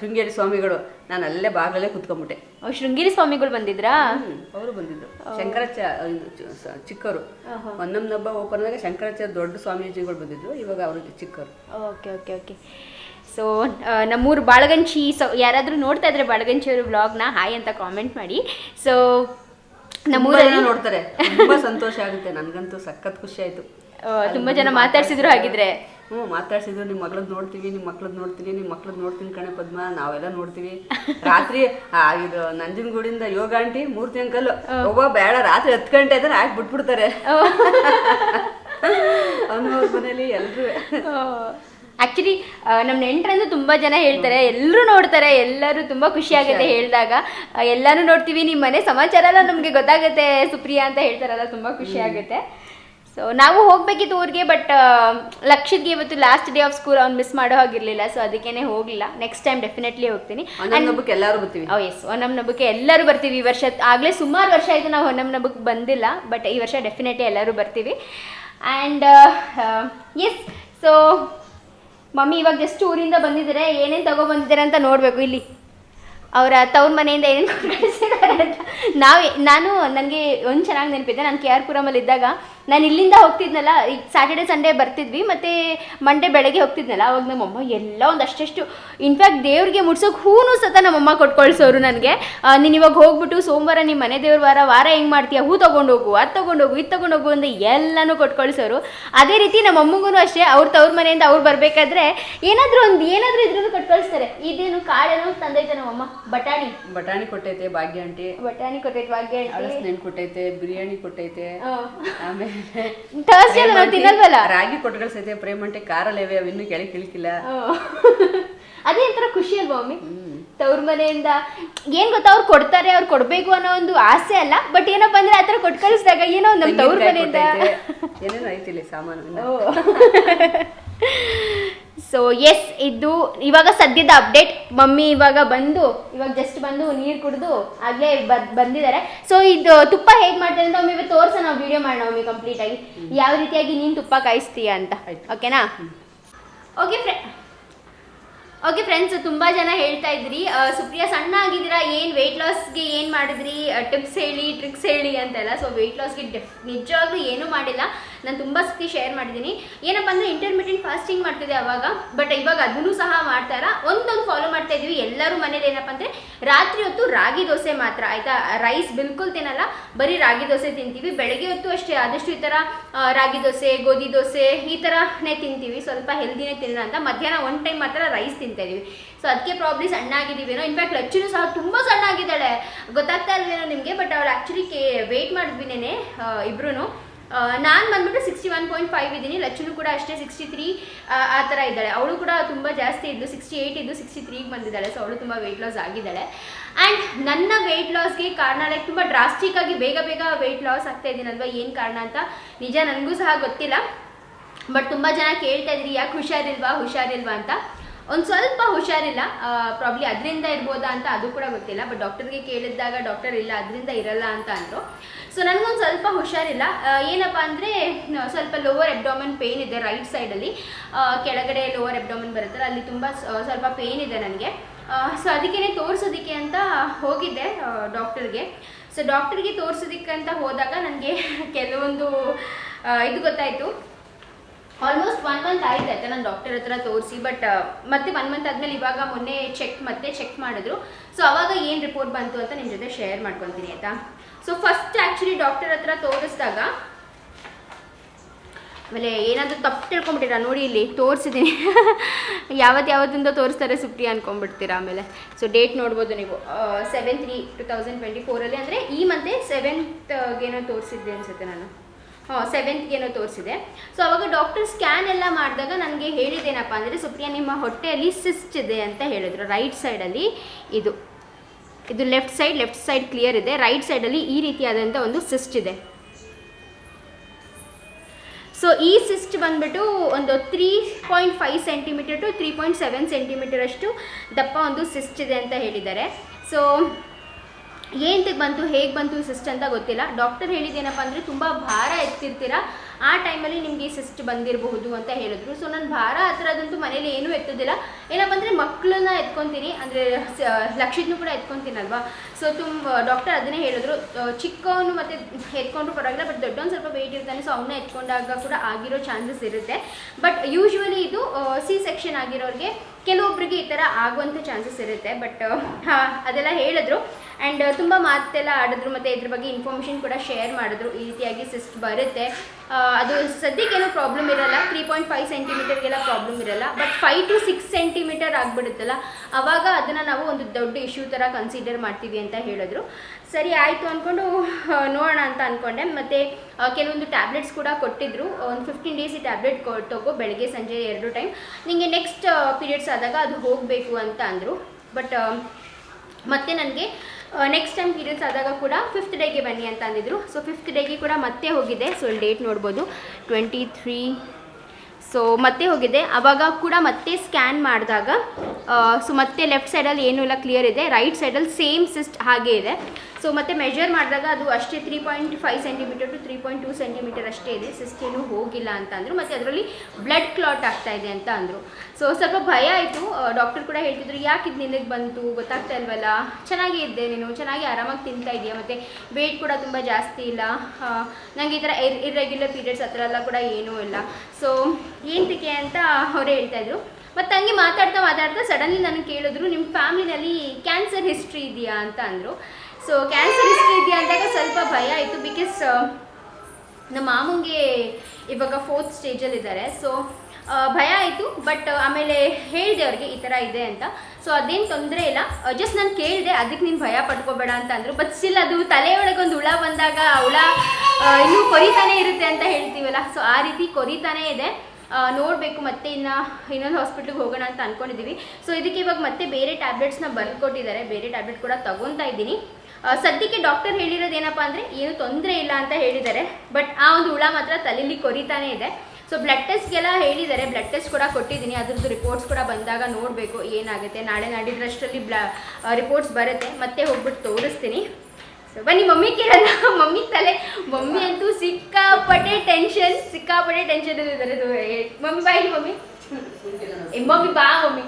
ಶೃಂಗೇರಿ ಸ್ವಾಮಿಗಳು. ನಾನು ಅಲ್ಲೇ ಬಾಗಲೇ ಕುತ್ಕೊಂಡ್ಬಿಟ್ಟೆ ಶೃಂಗೇರಿ ಸ್ವಾಮಿಗಳು ಬಂದಿದ್ರಾ? ಅವರು ಬಂದಿದ್ರು. ಶಂಕರಾಚ ಇದು ಚ- ಚಿಕ್ಕವರು. ಒಂದೊಂದು ಹಬ್ಬ ಓಪನ್ ಆದಾಗ ಶಂಕರಾಚಾರ್ಯ ದೊಡ್ಡ ಸ್ವಾಮೀಜಿಗಳು ಬಂದಿದ್ರು. ಇವಾಗ ಅವರು ಚಿಕ್ಕವರು. Okay okay okay. ಸೊ ನಮ್ಮೂರು ಬಾಳಗಂಚಿ ಸೊ ಯಾರಾದರೂ ನೋಡ್ತಾ ಇದ್ರೆ ಬಾಳಗಂಚಿ ಅವರು ವ್ಲಾಗ್ನ ಹಾಯ್ ಅಂತ ಕಾಮೆಂಟ್ ಮಾಡಿ. ಸೊ ನಮ್ಮೂರಲ್ಲಿ ನೋಡ್ತಾರೆ. ತುಂಬಾ ಸಂತೋಷ ಆಗುತ್ತೆ. ನನ್ಗಂತೂ ಸಖತ್ ಖುಷಿ ಆಯ್ತು. ತುಂಬಾ ಜನ ಮಾತಾಡ್ಸಿದ್ರು ಹಾಗಿದ್ರೆ. ಹ್ಞೂ ಮಾತಾಡ್ಸಿದ್ರು. ನಿಮ್ಮ ಮಗಳದ್ ನೋಡ್ತೀವಿ ನಿಮ್ಮ ಮಕ್ಳದ್ ನೋಡ್ತೀನಿ ನಿಮ್ಮ ಮಕ್ಳದ್ ನೋಡ್ತೀನಿ ಕಣೆ ಪದ್ಮ ನಾವೆಲ್ಲ ನೋಡ್ತೀವಿ. ರಾತ್ರಿ ಇದು ನಂಜನಗೂಡಿಂದ ಯೋಗ ಆಂಟಿ ಮೂರ್ತಿ ಅಂಕಲ್ ಒಬ್ಬ ಬೇಡ ರಾತ್ರಿ ಹತ್ತು ಗಂಟೆ ಇದ್ರೆ ಹಾಕಿ ಬಿಟ್ಬಿಡ್ತಾರೆ. ಅವ್ನ ಮನೇಲಿ ಎಲ್ರು. ಆಕ್ಚುಲಿ ನಮ್ಮ ನೆಂಟರಂದು ತುಂಬಾ ಜನ ಹೇಳ್ತಾರೆ ಎಲ್ಲರೂ ನೋಡ್ತಾರೆ ಎಲ್ಲರೂ ತುಂಬಾ ಖುಷಿ ಆಗುತ್ತೆ ಹೇಳಿದಾಗ. ಎಲ್ಲಾನು ನೋಡ್ತೀವಿ ನಿಮ್ಮ ಮನೆ ಸಮಾಚಾರ ಎಲ್ಲ ನಮಗೆ ಗೊತ್ತಾಗುತ್ತೆ ಸುಪ್ರಿಯಾ ಅಂತ ಹೇಳ್ತಾರಲ್ಲ ತುಂಬಾ ಖುಷಿ ಆಗುತ್ತೆ. ಸೊ ನಾವು ಹೋಗ್ಬೇಕಿತ್ತು ಊರಿಗೆ ಬಟ್ ಲಕ್ಷದ್ಗೆ ಇವತ್ತು ಲಾಸ್ಟ್ ಡೇ ಆಫ್ ಸ್ಕೂಲ್ ಅವ್ನು ಮಿಸ್ ಮಾಡೋ ಹಾಗಿರ್ಲಿಲ್ಲ ಸೊ ಅದಕ್ಕೇನೆ ಹೋಗಲಿಲ್ಲ. ನೆಕ್ಸ್ಟ್ ಟೈಮ್ ಡೆಫಿನೆಟ್ಲಿ ಹೋಗ್ತೀನಿ. ಎಲ್ಲರೂ ಬರ್ತೀವಿ. ಓ ಎಸ್ ಹೊನ್ನಂ ನಬ್ಬಕ್ಕೆ ಎಲ್ಲರೂ ಬರ್ತೀವಿ ಈ ವರ್ಷ. ಆಗಲೇ ಸುಮಾರು ವರ್ಷ ಆಯಿತು ನಾವು ಹೊನ್ನಂ ನಬ್ಬಕ್ಕೆ ಬಂದಿಲ್ಲ ಬಟ್ ಈ ವರ್ಷ ಡೆಫಿನೆಟ್ಲಿ ಎಲ್ಲರೂ ಬರ್ತೀವಿ. ಆ್ಯಂಡ್ ಎಸ್ ಸೊ ಮಮ್ಮಿ, ಇವಾಗ ಜಸ್ಟ್ ಊರಿಂದ ಬಂದಿದ್ದಾರೆ? ಏನೇನು ತಗೊಬಂದಿದ್ದಾರೆ ಅಂತ ನೋಡಬೇಕು ಇಲ್ಲಿ. ಅವರ ತವ್ರ ಮನೆಯಿಂದ ಏನೇನು ಕಳಿಸಿದ್ದಾರೆ ಅಂತ. ನಾವು ನಾನು ನನಗೆ ಒಂದು ಚೆನ್ನಾಗಿ ನೆನಪಿದ್ದೆ ನಾನು ಕೆ ಆರ್ ಪುರಮಲ್ಲಿ ಇದ್ದಾಗ ನಾನು ಇಲ್ಲಿಂದ ಹೋಗ್ತಿದ್ನಲ್ಲ ಈಗ ಸ್ಯಾಟರ್ಡೆ ಸಂಡೇ ಬರ್ತಿದ್ವಿ ಮತ್ತು ಮಂಡೇ ಬೆಳಗ್ಗೆ ಹೋಗ್ತಿದ್ನಲ್ಲ ಅವಾಗ ನಮ್ಮಮ್ಮ ಎಲ್ಲ ಒಂದು ಅಷ್ಟೆಷ್ಟು ಇನ್ಫ್ಯಾಕ್ಟ್ ದೇವ್ರಿಗೆ ಮುಟ್ಸೋಕೆ ಹೂನು ಸತ ನಮ್ಮಮ್ಮ ಕೊಟ್ಕೊಳ್ಸೋರು ನನಗೆ. ನೀನು ಇವಾಗ ಹೋಗ್ಬಿಟ್ಟು ಸೋಮವಾರ ನಿಮ್ಮ ಮನೆ ದೇವ್ರ ವಾರ ವಾರ ಹೆಂಗೆ ಮಾಡ್ತೀಯ? ಹೂ ತೊಗೊಂಡೋಗು ಅದು ತೊಗೊಂಡೋಗು ಇದು ತೊಗೊಂಡೋಗು ಅಂತ ಎಲ್ಲನೂ ಕೊಟ್ಕೊಳ್ಸೋರು. ಅದೇ ರೀತಿ ನಮ್ಮ ಅಮ್ಮಗೂ ಅಷ್ಟೇ ಅವ್ರ ತವ್ರ ಮನೆಯಿಂದ ಅವ್ರು ಬರಬೇಕಾದ್ರೆ ಏನಾದರೂ ಒಂದು ಏನಾದರೂ ಇದ್ರೂ ಕೊಟ್ಕೊಳ್ಸ್ತಾರೆ. ಇದೇನು ಕಾಳೇನೋ ತಂದೈತೆ ನಮ್ಮಮ್ಮ ಬಟಾಣಿ. ಬಟಾಣಿ ಕೊಟ್ಟೈತೆ ಭಾಗ್ಯ ಆಂಟಿ ಬಟಾಣಿ ಕೊಟ್ಟೈತೆ ಭಾಗ್ಯ ಆಂಟಿ ಕೊಟ್ಟೈತೆ ಬಿರಿಯಾನಿ ಕೊಟ್ಟೈತೆ. ಆಮೇಲೆ ಥರ್ಸ್ಡೇ ನಾವು ತಿನ್ನಲ್ವಲ್ಲ? ರಾಗಿ ಕೊಟ್ಕಳ್ಸೈತೆ ಪ್ರೇಮಂಟೆ ಕಾರಲ್ಲಿ ಅವು ಇನ್ನೂ ಕೆಳಗೆ ಇಳಿಕಿಲ್ಲ ಅದೇ ಒಂಥರ ಖುಷಿ ಅಲ್ವಾ ಮಮ್ಮಿ? ತವ್ರ ಮನೆಯಿಂದ ಏನ್ ಗೊತ್ತಾ ಅವ್ರು ಕೊಡ್ತಾರೆ ಅವ್ರು ಕೊಡ್ಬೇಕು ಅನ್ನೋ ಒಂದು ಆಸೆ ಅಲ್ಲ ಬಟ್ ಏನಪ್ಪಾ ಅಂದ್ರೆ ಆತರ ಕೊಟ್ ಕಳಿಸಿದಾಗ ಏನೋ ನಮ್ ತವ್ರ ಮನೆಯಿಂದ. ಏನೇನು ಐತಿಲ್ಲ ಸಾಮಾನು. ಸೊ ಎಸ್ ಇದು ಇವಾಗ ಸದ್ಯದ ಅಪ್ಡೇಟ್ ಮಮ್ಮಿ ಇವಾಗ ಬಂದು ಇವಾಗ ಜಸ್ಟ್ ಬಂದು ನೀರು ಕುಡಿದು ಆಗಲೇ ಬಂದಿದ್ದಾರೆ. ಸೊ ಇದು ತುಪ್ಪ ಹೇಗೆ ಮಾಡ್ತಾರೆ ಅಂತ ಒಮ್ಮೆ ತೋರ್ಸ ನಾವು ವಿಡಿಯೋ ಮಾಡೋಣ ಒಮ್ಮೆ ಕಂಪ್ಲೀಟ್ ಆಗಿ. ಯಾವ ರೀತಿಯಾಗಿ ನೀನು ತುಪ್ಪ ಕಾಯಿಸ್ತೀಯ ಅಂತ. ಓಕೆನಾ ಓಕೆ ಫ್ರೆ ಓಕೆ ಫ್ರೆಂಡ್ಸ್ ತುಂಬ ಜನ ಹೇಳ್ತಾ ಇದ್ರಿ. ಸುಪ್ರಿಯಾ ಸಣ್ಣ ಆಗಿದ್ದೀರಾ? ಏನು ವೆಯ್ಟ್ ಲಾಸ್ಗೆ ಏನು ಮಾಡಿದ್ರಿ? ಟಿಪ್ಸ್ ಹೇಳಿ ಟ್ರಿಕ್ಸ್ ಹೇಳಿ ಅಂತೆಲ್ಲ. ಸೊ ವೆಯ್ಟ್ ಲಾಸ್ಗೆ ಡೆಫ್ ನಿಜವಾಗ್ಲೂ ಏನೂ ಮಾಡಿಲ್ಲ. ನಾನು ತುಂಬ ಸತಿ ಶೇರ್ ಮಾಡಿದ್ದೀನಿ ಏನಪ್ಪ ಅಂದರೆ ಇಂಟರ್ಮೀಡಿಯಂಟ್ ಫಾಸ್ಟಿಂಗ್ ಮಾಡ್ತಿದ್ದೆ ಅವಾಗ ಬಟ್ ಇವಾಗ ಅದನ್ನು ಸಹ ಮಾಡ್ತಾರ? ಒಂದೊಂದು ಫಾಲೋ ಮಾಡ್ತಾ ಇದ್ದೀವಿ ಎಲ್ಲರೂ ಮನೇಲಿ ಏನಪ್ಪ ಅಂದರೆ ರಾತ್ರಿ ಹೊತ್ತು ರಾಗಿ ದೋಸೆ ಮಾತ್ರ, ಆಯಿತಾ? ರೈಸ್ ಬಿಲ್ಕುಲ್ ತಿನ್ನಲ್ಲ, ಬರೀ ರಾಗಿ ದೋಸೆ ತಿಂತೀವಿ. ಬೆಳಗ್ಗೆ ಹೊತ್ತು ಅಷ್ಟೇ, ಆದಷ್ಟು ಈ ಥರ ರಾಗಿ ದೋಸೆ, ಗೋಧಿ ದೋಸೆ, ಈ ಥರನೇ ತಿಂತೀವಿ. ಸ್ವಲ್ಪ ಹೆಲ್ದಿನೇ ತಿನ್ನೋಣ ಅಂತ. ಮಧ್ಯಾಹ್ನ ಒನ್ ಟೈಮ್ ಮಾತ್ರ ರೈಸ್ ತಿಂತಾ ಇದೀವಿ. ಸೊ ಅದಕ್ಕೆ ಪ್ರಾಬ್ಲಿ ಸಣ್ಣ ಆಗಿದ್ದೀವೇನೋ ಇನ್ಫ್ಯಾಕ್ಟ್ ಲಚ್ಚುನು ಸಹ ತುಂಬ ಸಣ್ಣ ಆಗಿದ್ದಾಳೆ ಗೊತ್ತಾಗ್ತಾ ಇಲ್ವೇನೋ ನಿಮಗೆ ಬಟ್ ಅವಳು ಆ್ಯಕ್ಚುಲಿ ಕೇ ವೆಯ್ಟ್ ಮಾಡಿದ್ವಿನೇ ಇಬ್ರು ನಾನು ಬಂದ್ಬಿಟ್ಟು ಸಿಕ್ಸ್ಟಿ ಒನ್ ಪಾಯಿಂಟ್ ಫೈವ್ ಇದ್ದೀನಿ. ಲಚ್ಚುನು ಕೂಡ ಅಷ್ಟೇ ಸಿಕ್ಸ್ಟಿ ತ್ರೀ ಆ ಥರ ಇದ್ದಾಳೆ. ಅವಳು ಕೂಡ ತುಂಬ ಜಾಸ್ತಿ ಇದ್ದು ಸಿಕ್ಸ್ಟಿ ಏಯ್ಟ್ ಇದ್ದು ಸಿಕ್ಸ್ಟಿ ತ್ರೀಗೆ ಬಂದಿದ್ದಾಳೆ. ಸೊ ಅವಳು ತುಂಬ ವೆಯ್ಟ್ ಲಾಸ್ ಆಗಿದ್ದಾಳೆ. ಆ್ಯಂಡ್ ನನ್ನ ವೆಯ್ಟ್ ಲಾಸ್ಗೆ ಕಾರಣ ಲೈಕ್ ತುಂಬ ಡ್ರಾಸ್ಟಿಕ್ ಆಗಿ ಬೇಗ ಬೇಗ ವೆಯ್ಟ್ ಲಾಸ್ ಆಗ್ತಾ ಇದ್ದೀನಲ್ವ? ಏನು ಕಾರಣ ಅಂತ ನಿಜ ನನಗೂ ಸಹ ಗೊತ್ತಿಲ್ಲ. ಬಟ್ ತುಂಬ ಜನ ಕೇಳ್ತಾ ಇದ್ರಿ, ಯಾಕೆ ಹುಷಾರಿಲ್ವಾ ಹುಷಾರಿಲ್ವಾ ಅಂತ. ಒಂದು ಸ್ವಲ್ಪ ಹುಷಾರಿಲ್ಲ. ಪ್ರಾಬ್ಲಿ ಅದರಿಂದ ಇರ್ಬೋದಾ ಅಂತ ಅದು ಕೂಡ ಗೊತ್ತಿಲ್ಲ. ಬಟ್ ಡಾಕ್ಟರ್ಗೆ ಕೇಳಿದ್ದಾಗ ಡಾಕ್ಟರ್ ಇಲ್ಲ, ಅದರಿಂದ ಇರಲ್ಲ ಅಂತ ಅಂದರು. ಸೊ ನನಗೊಂದು ಸ್ವಲ್ಪ ಹುಷಾರಿಲ್ಲ. ಏನಪ್ಪ ಅಂದರೆ ಸ್ವಲ್ಪ ಲೋವರ್ ಎಬ್ಡಾಮನ್ ಪೇನ್ ಇದೆ ರೈಟ್ ಸೈಡಲ್ಲಿ ಕೆಳಗಡೆ ಲೋವರ್ ಎಬ್ಡಾಮನ್ ಬರುತ್ತಲ್ಲ ಅಲ್ಲಿ ತುಂಬ ಸ್ವಲ್ಪ ಪೇನ್ ಇದೆ ನನಗೆ. ಸೊ ಅದಕ್ಕೇ ತೋರಿಸೋದಕ್ಕೆ ಅಂತ ಹೋಗಿದ್ದೆ ಡಾಕ್ಟರ್ಗೆ ಸೊ ಡಾಕ್ಟರ್ಗೆ ತೋರಿಸೋದಕ್ಕೆ ಅಂತ ಹೋದಾಗ ನನಗೆ [laughs] ಕೆಲವೊಂದು ಇದು ಗೊತ್ತಾಯಿತು. ಆಲ್ಮೋಸ್ಟ್ ಒನ್ ಮಂತ್ ಆಯ್ತು ಆಯ್ತಾ ನಾನು ಡಾಕ್ಟರ್ ಹತ್ರ ತೋರಿಸಿ ಬಟ್ ಮತ್ತೆ ಒನ್ ಮಂತ್ ಆದಮೇಲೆ ಇವಾಗ ಮೊನ್ನೆ ಚೆಕ್ ಮತ್ತೆ ಚೆಕ್ ಮಾಡಿದ್ರು. ಸೊ ಅವಾಗ ಏನು ರಿಪೋರ್ಟ್ ಬಂತು ಅಂತ ನಿಮ್ಮ ಜೊತೆ ಶೇರ್ ಮಾಡ್ಕೊತೀನಿ ಆಯಿತಾ? ಸೊ ಫಸ್ಟ್ ಆ್ಯಕ್ಚುಲಿ ಡಾಕ್ಟರ್ ಹತ್ರ ತೋರಿಸಿದಾಗ, ಆಮೇಲೆ ಏನಾದರೂ ತಪ್ಪು ತಿಳ್ಕೊಂಬಿಟ್ಟಿರಾ? ನೋಡಿ ಇಲ್ಲಿ ತೋರಿಸಿದ್ದೀನಿ [laughs] ಯಾವತ್ತು ಯಾವತ್ತಿಂದ ತೋರಿಸ್ತಾರೆ ಸುಪ್ರಿಯಾ ಅನ್ಕೊಂಡ್ಬಿಡ್ತೀರಾ ಆಮೇಲೆ. ಸೊ ಡೇಟ್ ನೋಡ್ಬೋದು ನೀವು. Seven three two thousand twenty ಫೋರಲ್ಲಿ ಅಂದರೆ ಈ ಮಂತೆ ಸೆವೆಂತ್ಗೇನೋ ತೋರಿಸಿದ್ದೆ ಅನಿಸುತ್ತೆ ನಾನು. ಹಾಂ ಸೆವೆಂತ್ಗೇನೋ ತೋರಿಸಿದೆ. ಸೊ ಅವಾಗ ಡಾಕ್ಟರ್ ಸ್ಕ್ಯಾನ್ ಎಲ್ಲ ಮಾಡಿದಾಗ ನನಗೆ ಹೇಳಿದ್ದೇನಪ್ಪ ಅಂದರೆ, ಸುಪ್ರಿಯಾ ನಿಮ್ಮ ಹೊಟ್ಟೆಯಲ್ಲಿ ಸಿಸ್ಟ್ ಇದೆ ಅಂತ ಹೇಳಿದ್ರು. ರೈಟ್ ಸೈಡಲ್ಲಿ ಇದು. ಇದು left side left side clear ಇದೆ. ರೈಟ್ ಸೈಡಲ್ಲಿ ಈ ರೀತಿಯಾದಂಥ ಒಂದು ಸಿಸ್ಟ್ ಇದೆ. ಸೊ ಈ ಸಿಸ್ಟ್ ಬಂದ್ಬಿಟ್ಟು ಒಂದು three point five centimetre to three point seven centimetre ಅಷ್ಟು ದಪ್ಪ ಒಂದು ಸಿಸ್ಟ್ ಇದೆ ಅಂತ ಹೇಳಿದ್ದಾರೆ. ಸೊ ಏನಕ್ಕೆ ಬಂತು, ಹೇಗೆ ಬಂತು ಸಿಸ್ಟ್ ಅಂತ ಗೊತ್ತಿಲ್ಲ. ಡಾಕ್ಟರ್ ಹೇಳಿದ್ದೇನಪ್ಪ ಅಂದರೆ, ತುಂಬ ಭಾರ ಎತ್ತಿರ್ತೀರ? ಆ ಟೈಮಲ್ಲಿ ನಿಮಗೆ ಈ ಸಿಸ್ಟ್ ಬಂದಿರಬಹುದು ಅಂತ ಹೇಳಿದ್ರು. ಸೊ ನಾನು ಭಾರ ಆ ಥರದಂತೂ ಮನೇಲಿ ಏನೂ ಎತ್ತೋದಿಲ್ಲ. ಏನಪ್ಪ ಅಂದರೆ ಮಕ್ಕಳನ್ನ ಎತ್ಕೊತೀನಿ. ಅಂದರೆ ಲಕ್ಷಿತ್ನು ಕೂಡ ಎತ್ಕೊತೀನಲ್ವಾ? ಸೊ ತುಂಬ ಡಾಕ್ಟರ್ ಅದನ್ನೇ ಹೇಳಿದ್ರು. ಚಿಕ್ಕವನು ಮತ್ತು ಎತ್ಕೊಂಡ್ರು ಪರವಾಗಿಲ್ಲ ಬಟ್ ದೊಡ್ಡವನು ಸ್ವಲ್ಪ ವೆಯ್ಟ್ ಇರ್ತಾನೆ. ಸೊ ಅವನ್ನ ಎತ್ಕೊಂಡಾಗ ಕೂಡ ಆಗಿರೋ ಚಾನ್ಸಸ್ ಇರುತ್ತೆ. ಬಟ್ ಯೂಶ್ವಲಿ ಇದು ಸಿ ಸೆಕ್ಷನ್ ಆಗಿರೋರಿಗೆ ಕೆಲವೊಬ್ಬರಿಗೆ ಈ ಥರ ಆಗುವಂಥ ಚಾನ್ಸಸ್ ಇರುತ್ತೆ ಬಟ್ ಅದೆಲ್ಲ ಹೇಳಿದ್ರು. ಆ್ಯಂಡ್ ತುಂಬ ಮಾತೆಲ್ಲ ಆಡಿದ್ರು, ಮತ್ತು ಇದ್ರ ಬಗ್ಗೆ ಇನ್ಫಾರ್ಮೇಷನ್ ಕೂಡ ಶೇರ್ ಮಾಡಿದ್ರು. ಈ ರೀತಿಯಾಗಿ ಸಿಸ್ಟ್ ಬರುತ್ತೆ. ಅದು ಸದ್ಯಕ್ಕೇನೂ ಪ್ರಾಬ್ಲಮ್ ಇರಲ್ಲ. ತ್ರೀ ಪಾಯಿಂಟ್ ಫೈವ್ ಸೆಂಟಿಮೀಟರ್ಗೆಲ್ಲ ಪ್ರಾಬ್ಲಮ್ ಇರಲ್ಲ. But five to six centimetre ಆಗಿಬಿಡುತ್ತಲ್ಲ. ಆವಾಗ ಅದನ್ನು ನಾವು ಒಂದು ದೊಡ್ಡ ಇಶ್ಯೂ ಥರ ಕನ್ಸಿಡರ್ ಮಾಡ್ತೀವಿ ಅಂತ ಹೇಳಿದ್ರು. ಸರಿ, ಆಯಿತು ಅಂದ್ಕೊಂಡು ನೋಡೋಣ ಅಂತ ಅಂದ್ಕೊಂಡೆ ಮತ್ತು ಕೆಲವೊಂದು ಟ್ಯಾಬ್ಲೆಟ್ಸ್ ಕೂಡ ಕೊಟ್ಟಿದ್ರು. ಒಂದು ಫಿಫ್ಟೀನ್ ಡೇಸ್ ಈ ಟ್ಯಾಬ್ಲೆಟ್ ಕೊ, ತಗೋ, ಬೆಳಗ್ಗೆ, ಸಂಜೆ ಎರಡು ಟೈಮ್ ನಿಮಗೆ ನೆಕ್ಸ್ಟ್ ಪೀರಿಯಡ್ಸ್ ಆದಾಗ ಅದು ಹೋಗಬೇಕು ಅಂತ ಅಂದರು. ಬಟ್ ಮತ್ತೆ ನನಗೆ ನೆಕ್ಸ್ಟ್ ಟೈಮ್ ಪೀರಿಯಡ್ಸ್ ಆದಾಗ ಕೂಡ ಫಿಫ್ತ್ ಡೇಗೆ ಬನ್ನಿ ಅಂತ ಅಂದಿದ್ರು. ಸೊ ಫಿಫ್ತ್ ಡೇಗೆ ಕೂಡ ಮತ್ತೆ ಹೋಗಿದೆ. ಸೊ ಡೇಟ್ ನೋಡ್ಬೋದು. ಟ್ವೆಂಟಿ ತ್ರೀ ಸೊ ಮತ್ತೆ ಹೋಗಿದೆ. ಆವಾಗ ಕೂಡ ಮತ್ತೆ ಸ್ಕ್ಯಾನ್ ಮಾಡಿದಾಗ ಸೊ ಮತ್ತೆ ಲೆಫ್ಟ್ ಸೈಡಲ್ಲಿ ಏನೂ ಇಲ್ಲ ಕ್ಲಿಯರ್ ಇದೆ. ರೈಟ್ ಸೈಡಲ್ಲಿ ಸೇಮ್ ಸಿಸ್ಟ್ ಹಾಗೆ ಇದೆ. ಸೊ ಮತ್ತೆ ಮೆಜರ್ ಮಾಡಿದಾಗ ಅದು ಅಷ್ಟೇ three point five centimetre to three point two centimetre ಅಷ್ಟೇ ಇದೆ. ಸಿಸ್ಟೇನು ಹೋಗಿಲ್ಲ ಅಂತ ಅಂದರು. ಮತ್ತು ಅದರಲ್ಲಿ ಬ್ಲಡ್ ಕ್ಲಾಟ್ ಆಗ್ತಾ ಇದೆ ಅಂತ ಅಂದರು. ಸೊ ಸ್ವಲ್ಪ ಭಯ ಆಯಿತು. ಡಾಕ್ಟರ್ ಕೂಡ ಹೇಳ್ತಿದ್ರು, ಯಾಕೆ ಇದು ನಿನಗೆ ಬಂತು? ಗೊತ್ತಾಗ್ತಾ ಇಲ್ವಲ್ಲ? ಚೆನ್ನಾಗಿ ಇದ್ದೆ ನೀನು. ಚೆನ್ನಾಗಿ ಆರಾಮಾಗಿ ತಿಂತಾ ಇದೆಯಾ. ಮತ್ತು ವೆಯ್ಟ್ ಕೂಡ ತುಂಬ ಜಾಸ್ತಿ ಇಲ್ಲ. ನನಗೆ ಈ ಥರ ಇರ್ ಇರ್ರೆಗ್ಯುಲರ್ ಪೀರಿಯಡ್ಸ್ ಹತ್ರ ಎಲ್ಲ ಕೂಡ ಏನೂ ಇಲ್ಲ. ಸೊ ಏನಕ್ಕೆ ಅಂತ ಅವರೇ ಹೇಳ್ತಾಯಿದ್ರು ಮತ್ತು ಹಂಗೆ ಮಾತಾಡ್ತಾ ಮಾತಾಡ್ತಾ ಸಡನ್ಲಿ ನನಗೆ ಕೇಳಿದ್ರು ನಿಮ್ಮ ಫ್ಯಾಮಿಲಿನಲ್ಲಿ ಕ್ಯಾನ್ಸರ್ ಹಿಸ್ಟ್ರಿ ಇದೆಯಾ? ಅಂತ ಅಂದರು. ಸೊ ಕ್ಯಾನ್ಸರ್ ಹಿಸ್ಟ್ರಿ ಇದೆಯಾ ಅಂದಾಗ ಸ್ವಲ್ಪ ಭಯ ಆಯಿತು ಬಿಕಾಸ್ ನಮ್ಮ ಮಾಮಂಗೆ ಇವಾಗ ಫೋರ್ತ್ ಸ್ಟೇಜಲ್ಲಿ ಇದ್ದಾರೆ. ಸೊ ಭಯ ಆಯಿತು ಬಟ್ ಆಮೇಲೆ ಹೇಳಿದೆ ಅವ್ರಿಗೆ ಈ ಥರ ಇದೆ ಅಂತ. ಸೊ ಅದೇನು ತೊಂದರೆ ಇಲ್ಲ. ಜಸ್ಟ್ ನಾನು ಕೇಳಿದೆ, ಅದಕ್ಕೆ ನೀನು ಭಯ ಪಡ್ಕೋಬೇಡ ಅಂತ ಅಂದರು. ಬಟ್ ಸ್ಟಿಲ್ ಅದು ತಲೆಯೊಳಗೆ ಒಂದು ಹುಳ ಬಂದಾಗ ಆ ಹುಳ ಇನ್ನೂ ಕೊರಿತಾನೆ ಇರುತ್ತೆ ಅಂತ ಹೇಳ್ತೀವಲ್ಲ. ಸೊ ಆ ರೀತಿ ಕೊರಿತಾನೇ ಇದೆ. ನೋಡಬೇಕು ಮತ್ತೆ ಇನ್ನು ಇನ್ನೊಂದು ಹಾಸ್ಪಿಟ್ಲಿಗೆ ಹೋಗೋಣ ಅಂತ ಅಂದ್ಕೊಂಡಿದ್ದೀವಿ ಸೊ ಇದಕ್ಕೆ ಇವಾಗ ಮತ್ತೆ ಬೇರೆ ಟ್ಯಾಬ್ಲೆಟ್ಸ್ನ ಬರ್ಕೊಟ್ಟಿದ್ದಾರೆ ಬೇರೆ ಟ್ಯಾಬ್ಲೆಟ್ ಕೂಡ ತಗೊತಾ ಇದ್ದೀನಿ. ಸದ್ಯಕ್ಕೆ ಡಾಕ್ಟರ್ ಹೇಳಿರೋದು ಏನಪ್ಪ ಅಂದರೆ ಏನು ತೊಂದರೆ ಇಲ್ಲ ಅಂತ ಹೇಳಿದ್ದಾರೆ, ಬಟ್ ಆ ಒಂದು ಹುಳ ಮಾತ್ರ ತಲೆಯಲ್ಲಿ ಕೊರಿತಾನೆ ಇದೆ. ಸೊ ಬ್ಲಡ್ ಟೆಸ್ಟ್ಗೆಲ್ಲ ಹೇಳಿದ್ದಾರೆ ಬ್ಲಡ್ ಟೆಸ್ಟ್ ಕೂಡ ಕೊಟ್ಟಿದ್ದೀನಿ, ಅದ್ರದ್ದು ರಿಪೋರ್ಟ್ಸ್ ಕೂಡ ಬಂದಾಗ ನೋಡಬೇಕು ಏನಾಗುತ್ತೆ. ನಾಳೆ ನಾಡಿದ್ರಷ್ಟರಲ್ಲಿ ಬ್ಲ ರಿಪೋರ್ಟ್ಸ್ ಬರುತ್ತೆ, ಮತ್ತೆ ಹೋಗ್ಬಿಟ್ಟು ತೋರಿಸ್ತೀನಿ. ಸೊ ಬನ್ನಿ, ಮಮ್ಮಿ ಕೇಳಲ್ಲ [laughs] ಮಮ್ಮಿ ತಲೆ, ಮಮ್ಮಿ ಅಂತೂ ಸಿಕ್ಕಾಪಟ್ಟೆ ಟೆನ್ಷನ್ ಸಿಕ್ಕಾಪಟ್ಟೆ ಟೆನ್ಷನ್ ಇದ್ದಾರೆ. ಮಮ್ಮಿ ಬಾಯಿ ಮಮ್ಮಿ. ಮಮ್ಮಿ, ಬಾ ಮಮ್ಮಿ.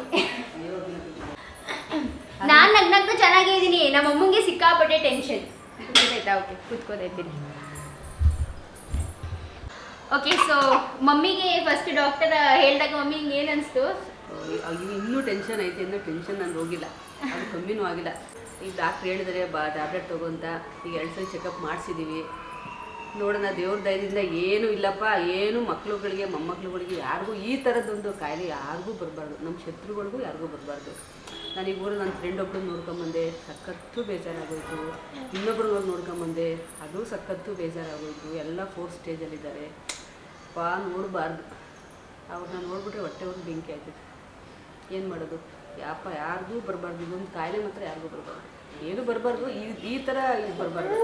ನಾನು ನಗ್ನಗ್ನ ಚೆನ್ನಾಗೇ ಇದ್ದೀನಿ ನಮ್ಮ ಅಮ್ಮಂಗೆ ಸಿಕ್ಕಾಪಟ್ಟೆ ಟೆನ್ಷನ್ ಆಯ್ತಾ ಓಕೆ ಓಕೆ ಸೊ ಮಮ್ಮಿಗೆ ಫಸ್ಟ್ ಡಾಕ್ಟರ್ ಹೇಳಿದಾಗ ಮಮ್ಮಿಗೆ ಏನು ಅನಿಸ್ತು? ಅಯ್ಯೋ, ಇನ್ನೂ ಟೆನ್ಷನ್ ಐತೆ ಇನ್ನೂ ಟೆನ್ಷನ್ ನಾನು ಹೋಗಿಲ್ಲ. ಅದು ಕಮ್ಮಿನೂ ಆಗಿಲ್ಲ. ಈಗ ಡಾಕ್ಟ್ರ್ ಹೇಳಿದರೆ ಬಾ ಟ್ಯಾಬ್ಲೆಟ್ ಅಂತ ಈಗ ಎರಡು ಸಲ ಚೆಕಪ್ ಮಾಡಿಸಿದ್ದೀವಿ ನೋಡೋಣ ದೇವ್ರ ದಯದಿಂದ ಏನೂ ಇಲ್ಲಪ್ಪ. ಏನು ಮಕ್ಳುಗಳಿಗೆ ಮೊಮ್ಮಕ್ಳುಗಳಿಗೆ ಯಾರಿಗೂ ಈ ಥರದ್ದೊಂದು ಕಾಯಿಲೆ ಯಾರಿಗೂ ಬರಬಾರ್ದು. ನಮ್ಮ ಶತ್ರುಗಳಿಗೂ ಯಾರಿಗೂ ಬರಬಾರ್ದು. ನಾನು ಊರಲ್ಲಿ ಊರು ನನ್ನ ಫ್ರೆಂಡ್ ಒಬ್ಳು ನೋಡ್ಕೊಂಬಂದೆ, ಸಖತ್ತು ಬೇಜಾರಾಗೋಯ್ತು. ಇನ್ನೊಬ್ರು ಹೋಗಿ ನೋಡ್ಕೊಂಬಂದೆ, ಅದು ಸಖತ್ತು ಬೇಜಾರಾಗೋಯ್ತು. ಎಲ್ಲ ಫೋರ್ ಸ್ಟೇಜಲ್ಲಿದ್ದಾರೆ ಪಾ, ನೋಡಬಾರ್ದು. ಅವ್ರನ್ನ ನೋಡ್ಬಿಟ್ರೆ ಹೊಟ್ಟೆ ಒಂದು ಬೆಂಕಿ ಆಯ್ತದೆ ಏನು ಮಾಡೋದು? ಯಾಪ ಯಾರಿಗೂ ಬರಬಾರ್ದು. ಇದೊಂದು ಕಾಯಿಲೆ ಮಾತ್ರ ಯಾರಿಗೂ ಬರಬಾರ್ದು. ಏನು ಬರಬಾರ್ದು? ಈ ಈ ಥರ ಇದು ಬರಬಾರ್ದು.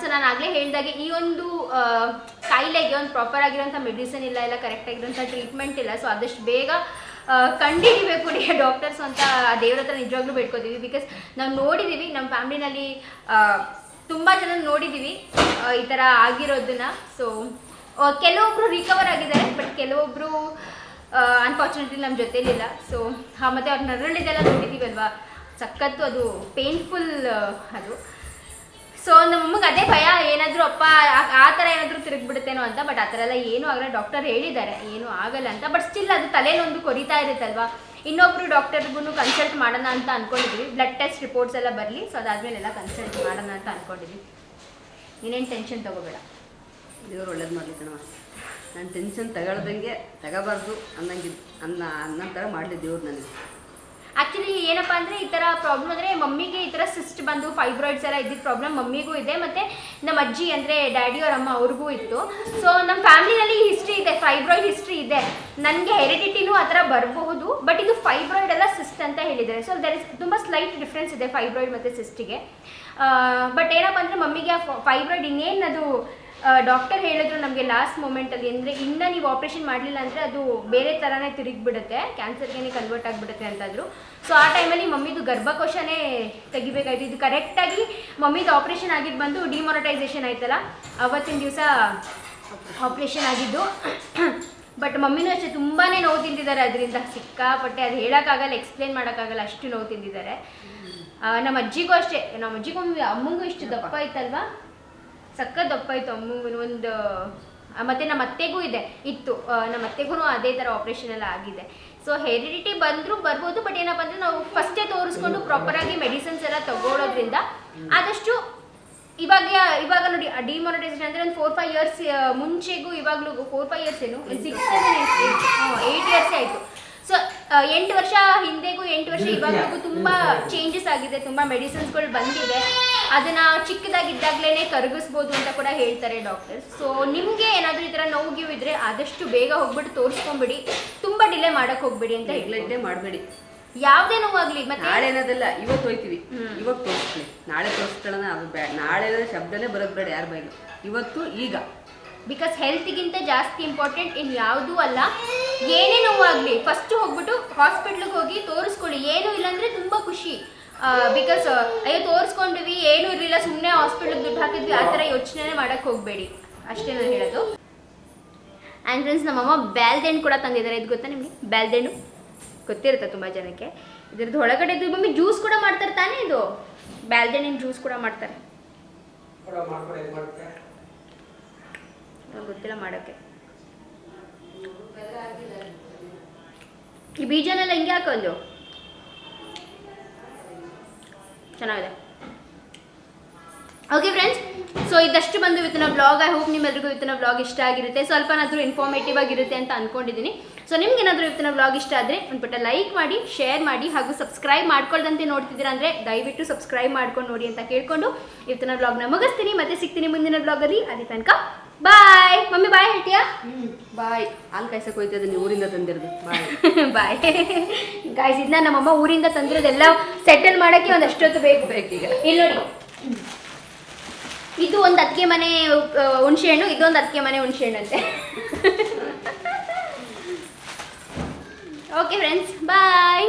ಸರ್ ನಾನು ಆಗಲೇ ಹೇಳಿದಾಗೆ, ಈ ಒಂದು ಕಾಯಿಲೆಗೆ ಒಂದು ಪ್ರಾಪರ್ ಆಗಿರೋಂಥ ಮೆಡಿಸಿನ್ ಇಲ್ಲ ಇಲ್ಲ ಕರೆಕ್ಟ್ ಆಗಿರೋಂಥ ಟ್ರೀಟ್ಮೆಂಟ್ ಇಲ್ಲ. ಸೊ ಆದಷ್ಟು ಬೇಗ ಆ, ಕಂಡುಹಿಡಿಬೇಕು ಡಾಕ್ಟರ್ಸ್ ಅಂತ ದೇವ್ರ ಹತ್ರ ನಿಜವಾಗ್ಲೂ ಬೇಡ್ಕೋತೀವಿ. ಬಿಕಾಸ್ ನಾವು ನೋಡಿದ್ದೀವಿ ನಮ್ಮ ಫ್ಯಾಮ್ಲಿನಲ್ಲಿ ತುಂಬ ಜನ ನೋಡಿದ್ದೀವಿ ಈ ಥರ ಆಗಿರೋದನ್ನ. ಸೊ ಕೆಲವೊಬ್ಬರು ರಿಕವರ್ ಆಗಿದ್ದಾರೆ ಬಟ್ ಕೆಲವೊಬ್ಬರು ಅನ್ಫಾರ್ಚುನೇಟ್ಲಿ ನಮ್ಮ ಜೊತೆಲಿಲ್ಲ. ಸೊ ಮತ್ತು ಅವ್ರ ನರಳಿದೆಲ್ಲ ನೋಡಿದ್ದೀವಲ್ವಾ ಸಖತ್ತು ಅದು ಪೇನ್ಫುಲ್ ಅದು. ಸೊ ನಮಗೆ ಅದೇ ಭಯ, ಏನಾದರೂ ಅಪ್ಪ, ಆ- ಥರ ಏನಾದರೂ ತಿರುಗ್ಬಿಡುತ್ತೇನೋ ಅಂತ ಬಟ್ ಆ ಥರ ಎಲ್ಲ ಏನೂ ಆಗಲ್ಲ. ಡಾಕ್ಟರ್ ಹೇಳಿದ್ದಾರೆ, ಏನೂ ಆಗಲ್ಲ ಅಂತ ಬಟ್ ಸ್ಟಿಲ್ ಅದು ತಲೆನೊಂದು ಕೊರಿತಾ ಇರುತ್ತಲ್ವಾ? ಇನ್ನೊಬ್ರು ಡಾಕ್ಟರ್ಗೂ ಕನ್ಸಲ್ಟ್ ಮಾಡೋಣ ಅಂತ ಅನ್ಕೊಂಡಿದ್ವಿ. ಬ್ಲಡ್ ಟೆಸ್ಟ್ ರಿಪೋರ್ಟ್ಸ್ ಎಲ್ಲ ಬರಲಿ ಸೊ ಅದಾದಮೇಲೆ ಎಲ್ಲ ಕನ್ಸಲ್ಟ್ ಮಾಡೋಣ ಅಂತ ಅನ್ಕೊಂಡಿದ್ವಿ. ನೀನೇನು ಟೆನ್ಷನ್ ತಗೋಬೇಡ. ದೇವ್ರು ಒಳ್ಳೇದು ಮಾಡಲಿ ಕಣವ ನಾನು ಟೆನ್ಷನ್ ತಗೊಳ್ದಂಗೆ ತಗೋಬಾರ್ದು ಅನ್ನಂಗೆ ಅನ್ನ ಅನ್ನೋ ಥರ ಮಾಡಲಿ ದೇವ್ರು ನನಗೆ. ಆಕ್ಚುಲಿ ಏನಪ್ಪಾ ಅಂದ್ರೆ ಈ ತರ ಪ್ರಾಬ್ಲಮ್ ಅಂದರೆ ಮಮ್ಮಿಗೆ ಈ ತರ ಸಿಸ್ಟ್ ಬಂದು ಫೈಬ್ರಾಯ್ಡ್ಸ್ ಎಲ್ಲ ಇದ್ದಿದ್ದ ಪ್ರಾಬ್ಲಮ್ ಮಮ್ಮಿಗೂ ಇದೆ ಮತ್ತೆ ನಮ್ಮ ಅಜ್ಜಿ ಅಂದ್ರೆ ಡ್ಯಾಡಿ ಅವ್ರ ಅಮ್ಮ ಅವ್ರಿಗೂ ಇತ್ತು. ಸೊ ನಮ್ಮ ಫ್ಯಾಮಿಲಿನಲ್ಲಿ ಹಿಸ್ಟ್ರಿ ಇದೆ ಫೈಬ್ರಾಯ್ಡ್ ಹಿಸ್ಟ್ರಿ ಇದೆ. ನನಗೆ ಹೆರಿಡಿಟಿನೂ ಆ ಥರ ಬರಬಹುದು ಬಟ್ ಇದು ಫೈಬ್ರಾಯ್ಡ್ ಎಲ್ಲ ಸಿಸ್ಟ್ ಅಂತ ಹೇಳಿದ್ದಾರೆ. ಸೊ ದರ್ ಇಸ್ ತುಂಬ ಸ್ಲೈಟ್ ಡಿಫ್ರೆನ್ಸ್ ಇದೆ ಫೈಬ್ರಾಯ್ಡ್ ಮತ್ತು ಸಿಸ್ಟಿಗೆ ಬಟ್ ಏನಪ್ಪ ಅಂದರೆ ಮಮ್ಮಿಗೆ ಫೈಬ್ರಾಯ್ಡ್ ಇನ್ನೇನು ಅದು ಡಾಕ್ಟರ್ ಹೇಳಿದ್ರು ನಮಗೆ ಲಾಸ್ಟ್ ಮೂಮೆಂಟಲ್ಲಿ ಅಂದರೆ ಇನ್ನು ನೀವು ಆಪ್ರೇಷನ್ ಮಾಡಲಿಲ್ಲ ಅಂದರೆ ಅದು ಬೇರೆ ಥರನೇ ತಿರುಗಿಬಿಡುತ್ತೆ ಕ್ಯಾನ್ಸರ್ಗೆ ಕನ್ವರ್ಟ್ ಆಗಿಬಿಡುತ್ತೆ ಅಂತಾದ್ರು. ಸೊ ಆ ಟೈಮಲ್ಲಿ ಮಮ್ಮಿದು ಗರ್ಭಕೋಶನೇ ತೆಗಿಬೇಕಾಯ್ತು. ಇದು ಕರೆಕ್ಟಾಗಿ ಮಮ್ಮಿದು ಆಪ್ರೇಷನ್ ಆಗಿದ್ದು ಬಂದು ಡಿಮೋನಟೈಸೇಷನ್ ಆಯ್ತಲ್ಲ, ಅವತ್ತಿನ ದಿವಸ ಆಪ್ರೇಷನ್ ಆಗಿದ್ದು. ಬಟ್ ಮಮ್ಮಿನೂ ಅಷ್ಟೇ ತುಂಬಾ ನೋವು ತಿಂದಿದ್ದಾರೆ ಅದರಿಂದ. ಸಿಕ್ಕಾಪಟ್ಟೆ ಅದು ಹೇಳೋಕ್ಕಾಗಲ್ಲ ಎಕ್ಸ್ಪ್ಲೇನ್ ಮಾಡೋಕ್ಕಾಗಲ್ಲ, ಅಷ್ಟು ನೋವು ತಿಂದಿದ್ದಾರೆ. ನಮ್ಮ ಅಜ್ಜಿಗೂ ಅಷ್ಟೇ. ನಮ್ಮ ಅಜ್ಜಿಗೂ, ಅಮ್ಮಂಗೂ ಇಷ್ಟು ದಪ್ಪ ಐತಲ್ವಾ ಸಖತ್ ದಪ್ಪ ಇತ್ತು ಅಮ್ಮಂಗೂ ಒಂದು ಮತ್ತೆ ನಮ್ಮ ಅತ್ತೆಗೂ ಇದೆ, ಇತ್ತು. ನಮ್ಮ ಅತ್ತೆಗೂ ಅದೇ ಥರ ಆಪ್ರೇಷನ್ ಎಲ್ಲ ಆಗಿದೆ. ಸೊ ಹೆರಿಡಿಟಿ ಬಂದರೂ ಬರ್ಬೋದು ಬಟ್ ಏನಪ್ಪ ಅಂದ್ರೆ ನಾವು ಫಸ್ಟೇ ತೋರಿಸ್ಕೊಂಡು ಪ್ರಾಪರಾಗಿ ಮೆಡಿಸಿನ್ಸ್ ಎಲ್ಲ ತಗೊಳ್ಳೋದ್ರಿಂದ ಆದಷ್ಟು ಇವಾಗ ಇವಾಗ ನೋಡಿ ಡಿಮಾನಿಟೈಸೇಷನ್ ಅಂದರೆ ಒಂದು ಫೋರ್ ಫೈವ್ ಇಯರ್ಸ್ ಮುಂಚೆಗೂ ಇವಾಗ್ಲೂ ಫೋರ್ ಫೈವ್ ಇಯರ್ಸ್ ಏನು ಸಿಕ್ಸ್ ಏಟ್ ಇಯರ್ಸೇ ಆಯಿತು. ಸೊ ಎಂಟು ವರ್ಷ ಹಿಂದೆಗೂ, ಎಂಟು ವರ್ಷ ಇವಾಗಲೂ ತುಂಬ ಚೇಂಜಸ್ ಆಗಿದೆ, ತುಂಬ ಮೆಡಿಸಿನ್ಸ್ಗಳು ಬಂದಿದೆ ಅದನ್ನು ಚಿಕ್ಕದಾಗಿದ್ದಾಗಲೇ ಕರಗಿಸ್ಬೋದು ಅಂತ ಕೂಡ ಹೇಳ್ತಾರೆ ಡಾಕ್ಟರ್ಸ್ ಸೊ ನಿಮಗೆ ಏನಾದರೂ ಈ ಥರ ನೋವು ಇದ್ರೆ ಆದಷ್ಟು ಬೇಗ ಹೋಗ್ಬಿಟ್ಟು ತೋರಿಸ್ಕೊಂಬಿಡಿ. ತುಂಬ ಡಿಲೇ ಮಾಡೋಕ್ಕೆ ಹೋಗ್ಬೇಡಿ ಅಂತ ನೆಗ್ಲೆಕ್ಟೇ ಮಾಡಬೇಡಿ. ಯಾವುದೇ ನೋವಾಗಲಿ ಮತ್ತೆ ನಾಳೆ ಅನ್ನೋದಲ್ಲ ಇವತ್ತು ಹೋಯ್ತೀವಿ. ಇವತ್ತು ಇವಾಗ ತೋರಿಸ್ತೀವಿ ನಾಳೆ ತೋರಿಸ್ಕೊಳ್ಳೋಣ ಅದು ಬೇಡ ನಾಳೆ ಶಬ್ದನೇ ಬರೋದು ಬೇಡ ಯಾರ ಬೈಲು. ಇವತ್ತು ಈಗ. ಬಿಕಾಸ್ ಹೆಲ್ತ್ಗಿಂತ ಜಾಸ್ತಿ ಇಂಪಾರ್ಟೆಂಟ್ ಇನ್ನು ಯಾವುದೂ ಅಲ್ಲ. ಏನೇ ನೋವಾಗಲಿ ಫಸ್ಟ್ ಹೋಗ್ಬಿಟ್ಟು ಹಾಸ್ಪಿಟ್ಲಿಗೆ ಹೋಗಿ ತೋರಿಸ್ಕೊಳ್ಳಿ. ಏನೂ ಇಲ್ಲಾಂದರೆ ತುಂಬ ಖುಷಿ. ಬಿಕಾಸ್ ಅಯ್ಯೋ ತೋರಿಸ್ಕೊಂಡ್ವಿ ಏನೂ ಇರಲಿಲ್ಲ ಸುಮ್ಮನೆ ಹಾಸ್ಪಿಟ್ಲಿಗೆ ದುಡ್ಡು ಹಾಕಿದ್ವಿ ಆ ಥರ ಯೋಚನೆ ಮಾಡೋಕ್ಕೆ ಹೋಗಬೇಡಿ. ಅಷ್ಟೇ ನಾನು ಹೇಳೋದು. ಆ್ಯಂಡ್ ಫ್ರೆಂಡ್ಸ್ ನಮ್ಮಮ್ಮ ಬ್ಯಾಲ್ದೆಣ್ಣು ಕೂಡ ತಂದಿದ್ದಾರೆ. ಇದು ಗೊತ್ತಾ ನಿಮಗೆ? ಬ್ಯಾಲ್ದೆಣ್ಣು ಗೊತ್ತಿರುತ್ತೆ ತುಂಬ ಜನಕ್ಕೆ. ಇದ್ರದ್ದು ಒಳಗಡೆ ಇದ್ರ ಮಮ್ಮಿ ಜ್ಯೂಸ್ ಕೂಡ ಮಾಡ್ತಾರೆ ತಾನೇ ಇದು? ಬ್ಯಾಲ್ದೆಣ್ಣಿನ ಜ್ಯೂಸ್ ಕೂಡ ಮಾಡ್ತಾರೆ. ಗೊತ್ತಿಲ್ಲ ಮಾಡೋಕ್ಕೆ ಈ ಬೀಜನೆಲ್ಲ ಹಿಂಗೆ ಹಾಕೊಂಡು ಚೆನ್ನಾಗಿದೆ. ಓಕೆ ಫ್ರೆಂಡ್ಸ್ ಸೊ ಇದಷ್ಟು ಬಂದು ಇವತ್ತಿನ ಬ್ಲಾಗ್ ಐ ಹೋಪ್ ನಿಮ್ಮೆಲ್ರಿಗೂ ಇವತ್ತಿನ ಬ್ಲಾಗ್ ಇಷ್ಟ ಆಗಿರುತ್ತೆ. ಸ್ವಲ್ಪನಾದರೂ ಇನ್ಫಾರ್ಮೇಟಿವ್ ಆಗಿರುತ್ತೆ ಅಂತ ಅನ್ಕೊಂಡಿದ್ದೀನಿ ಸೊ ನಿಮ್ಗೆ ಏನಾದರೂ ಇವತ್ತಿನ ಬ್ಲಾಗ್ ಇಷ್ಟ ಆದರೆ ಒಂದು ಪುಟ್ಟ ಲೈಕ್ ಮಾಡಿ ಶೇರ್ ಮಾಡಿ ಹಾಗೂ ಸಬ್ಸ್ಕ್ರೈಬ್ ಮಾಡ್ಕೊಳ್ದಂತೆ ನೋಡ್ತಿದ್ದೀರಾ ಅಂದರೆ ದಯವಿಟ್ಟು ಸಬ್ಸ್ಕ್ರೈಬ್ ಮಾಡ್ಕೊಂಡು ನೋಡಿ ಅಂತ ಕೇಳ್ಕೊಂಡು ಇವತ್ತಿನ ಬ್ಲಾಗ್ನ ಮುಗಿಸ್ತೀನಿ. ಮತ್ತೆ ಸಿಗ್ತೀನಿ ಮುಂದಿನ ಬ್ಲಾಗಲ್ಲಿ ಅಲ್ಲಿ. ತನಕ ಬಾಯ್ ಮಮ್ಮಿ ಬಾಯ್ ಹೇಳ್ತೀಯಾ? ಬಾಯ್ ಹಾಲು ಕಾಯ್ಸಕ್ಕೆ ಹೋಯ್ತದೆ ನೀವು ಊರಿಂದ ತಂದಿರೋದು. ಬಾಯ್ ಬಾಯ್ ಗಾಯ್ಸ್ ಇದನ್ನ ನಮ್ಮಮ್ಮ ಊರಿಂದ ತಂದಿರೋದೆಲ್ಲ ಸೆಟಲ್ ಮಾಡೋಕ್ಕೆ ಒಂದು ಅಷ್ಟೊತ್ತು ಬೇಕು. ಈಗ. ಇಲ್ಲಿ ನೋಡಿ. ಇದು ಒಂದು ಅತ್ತಿಗೆ ಮನೆ ಹುಣಸೆ ಹಣ್ಣು ಇದೊಂದು ಅತ್ತಿಗೆ ಮನೆ ಹುಣಸೆಹಣ್ಣು ಅಂತೆ ಓಕೆ ಫ್ರೆಂಡ್ಸ್ ಬಾಯ್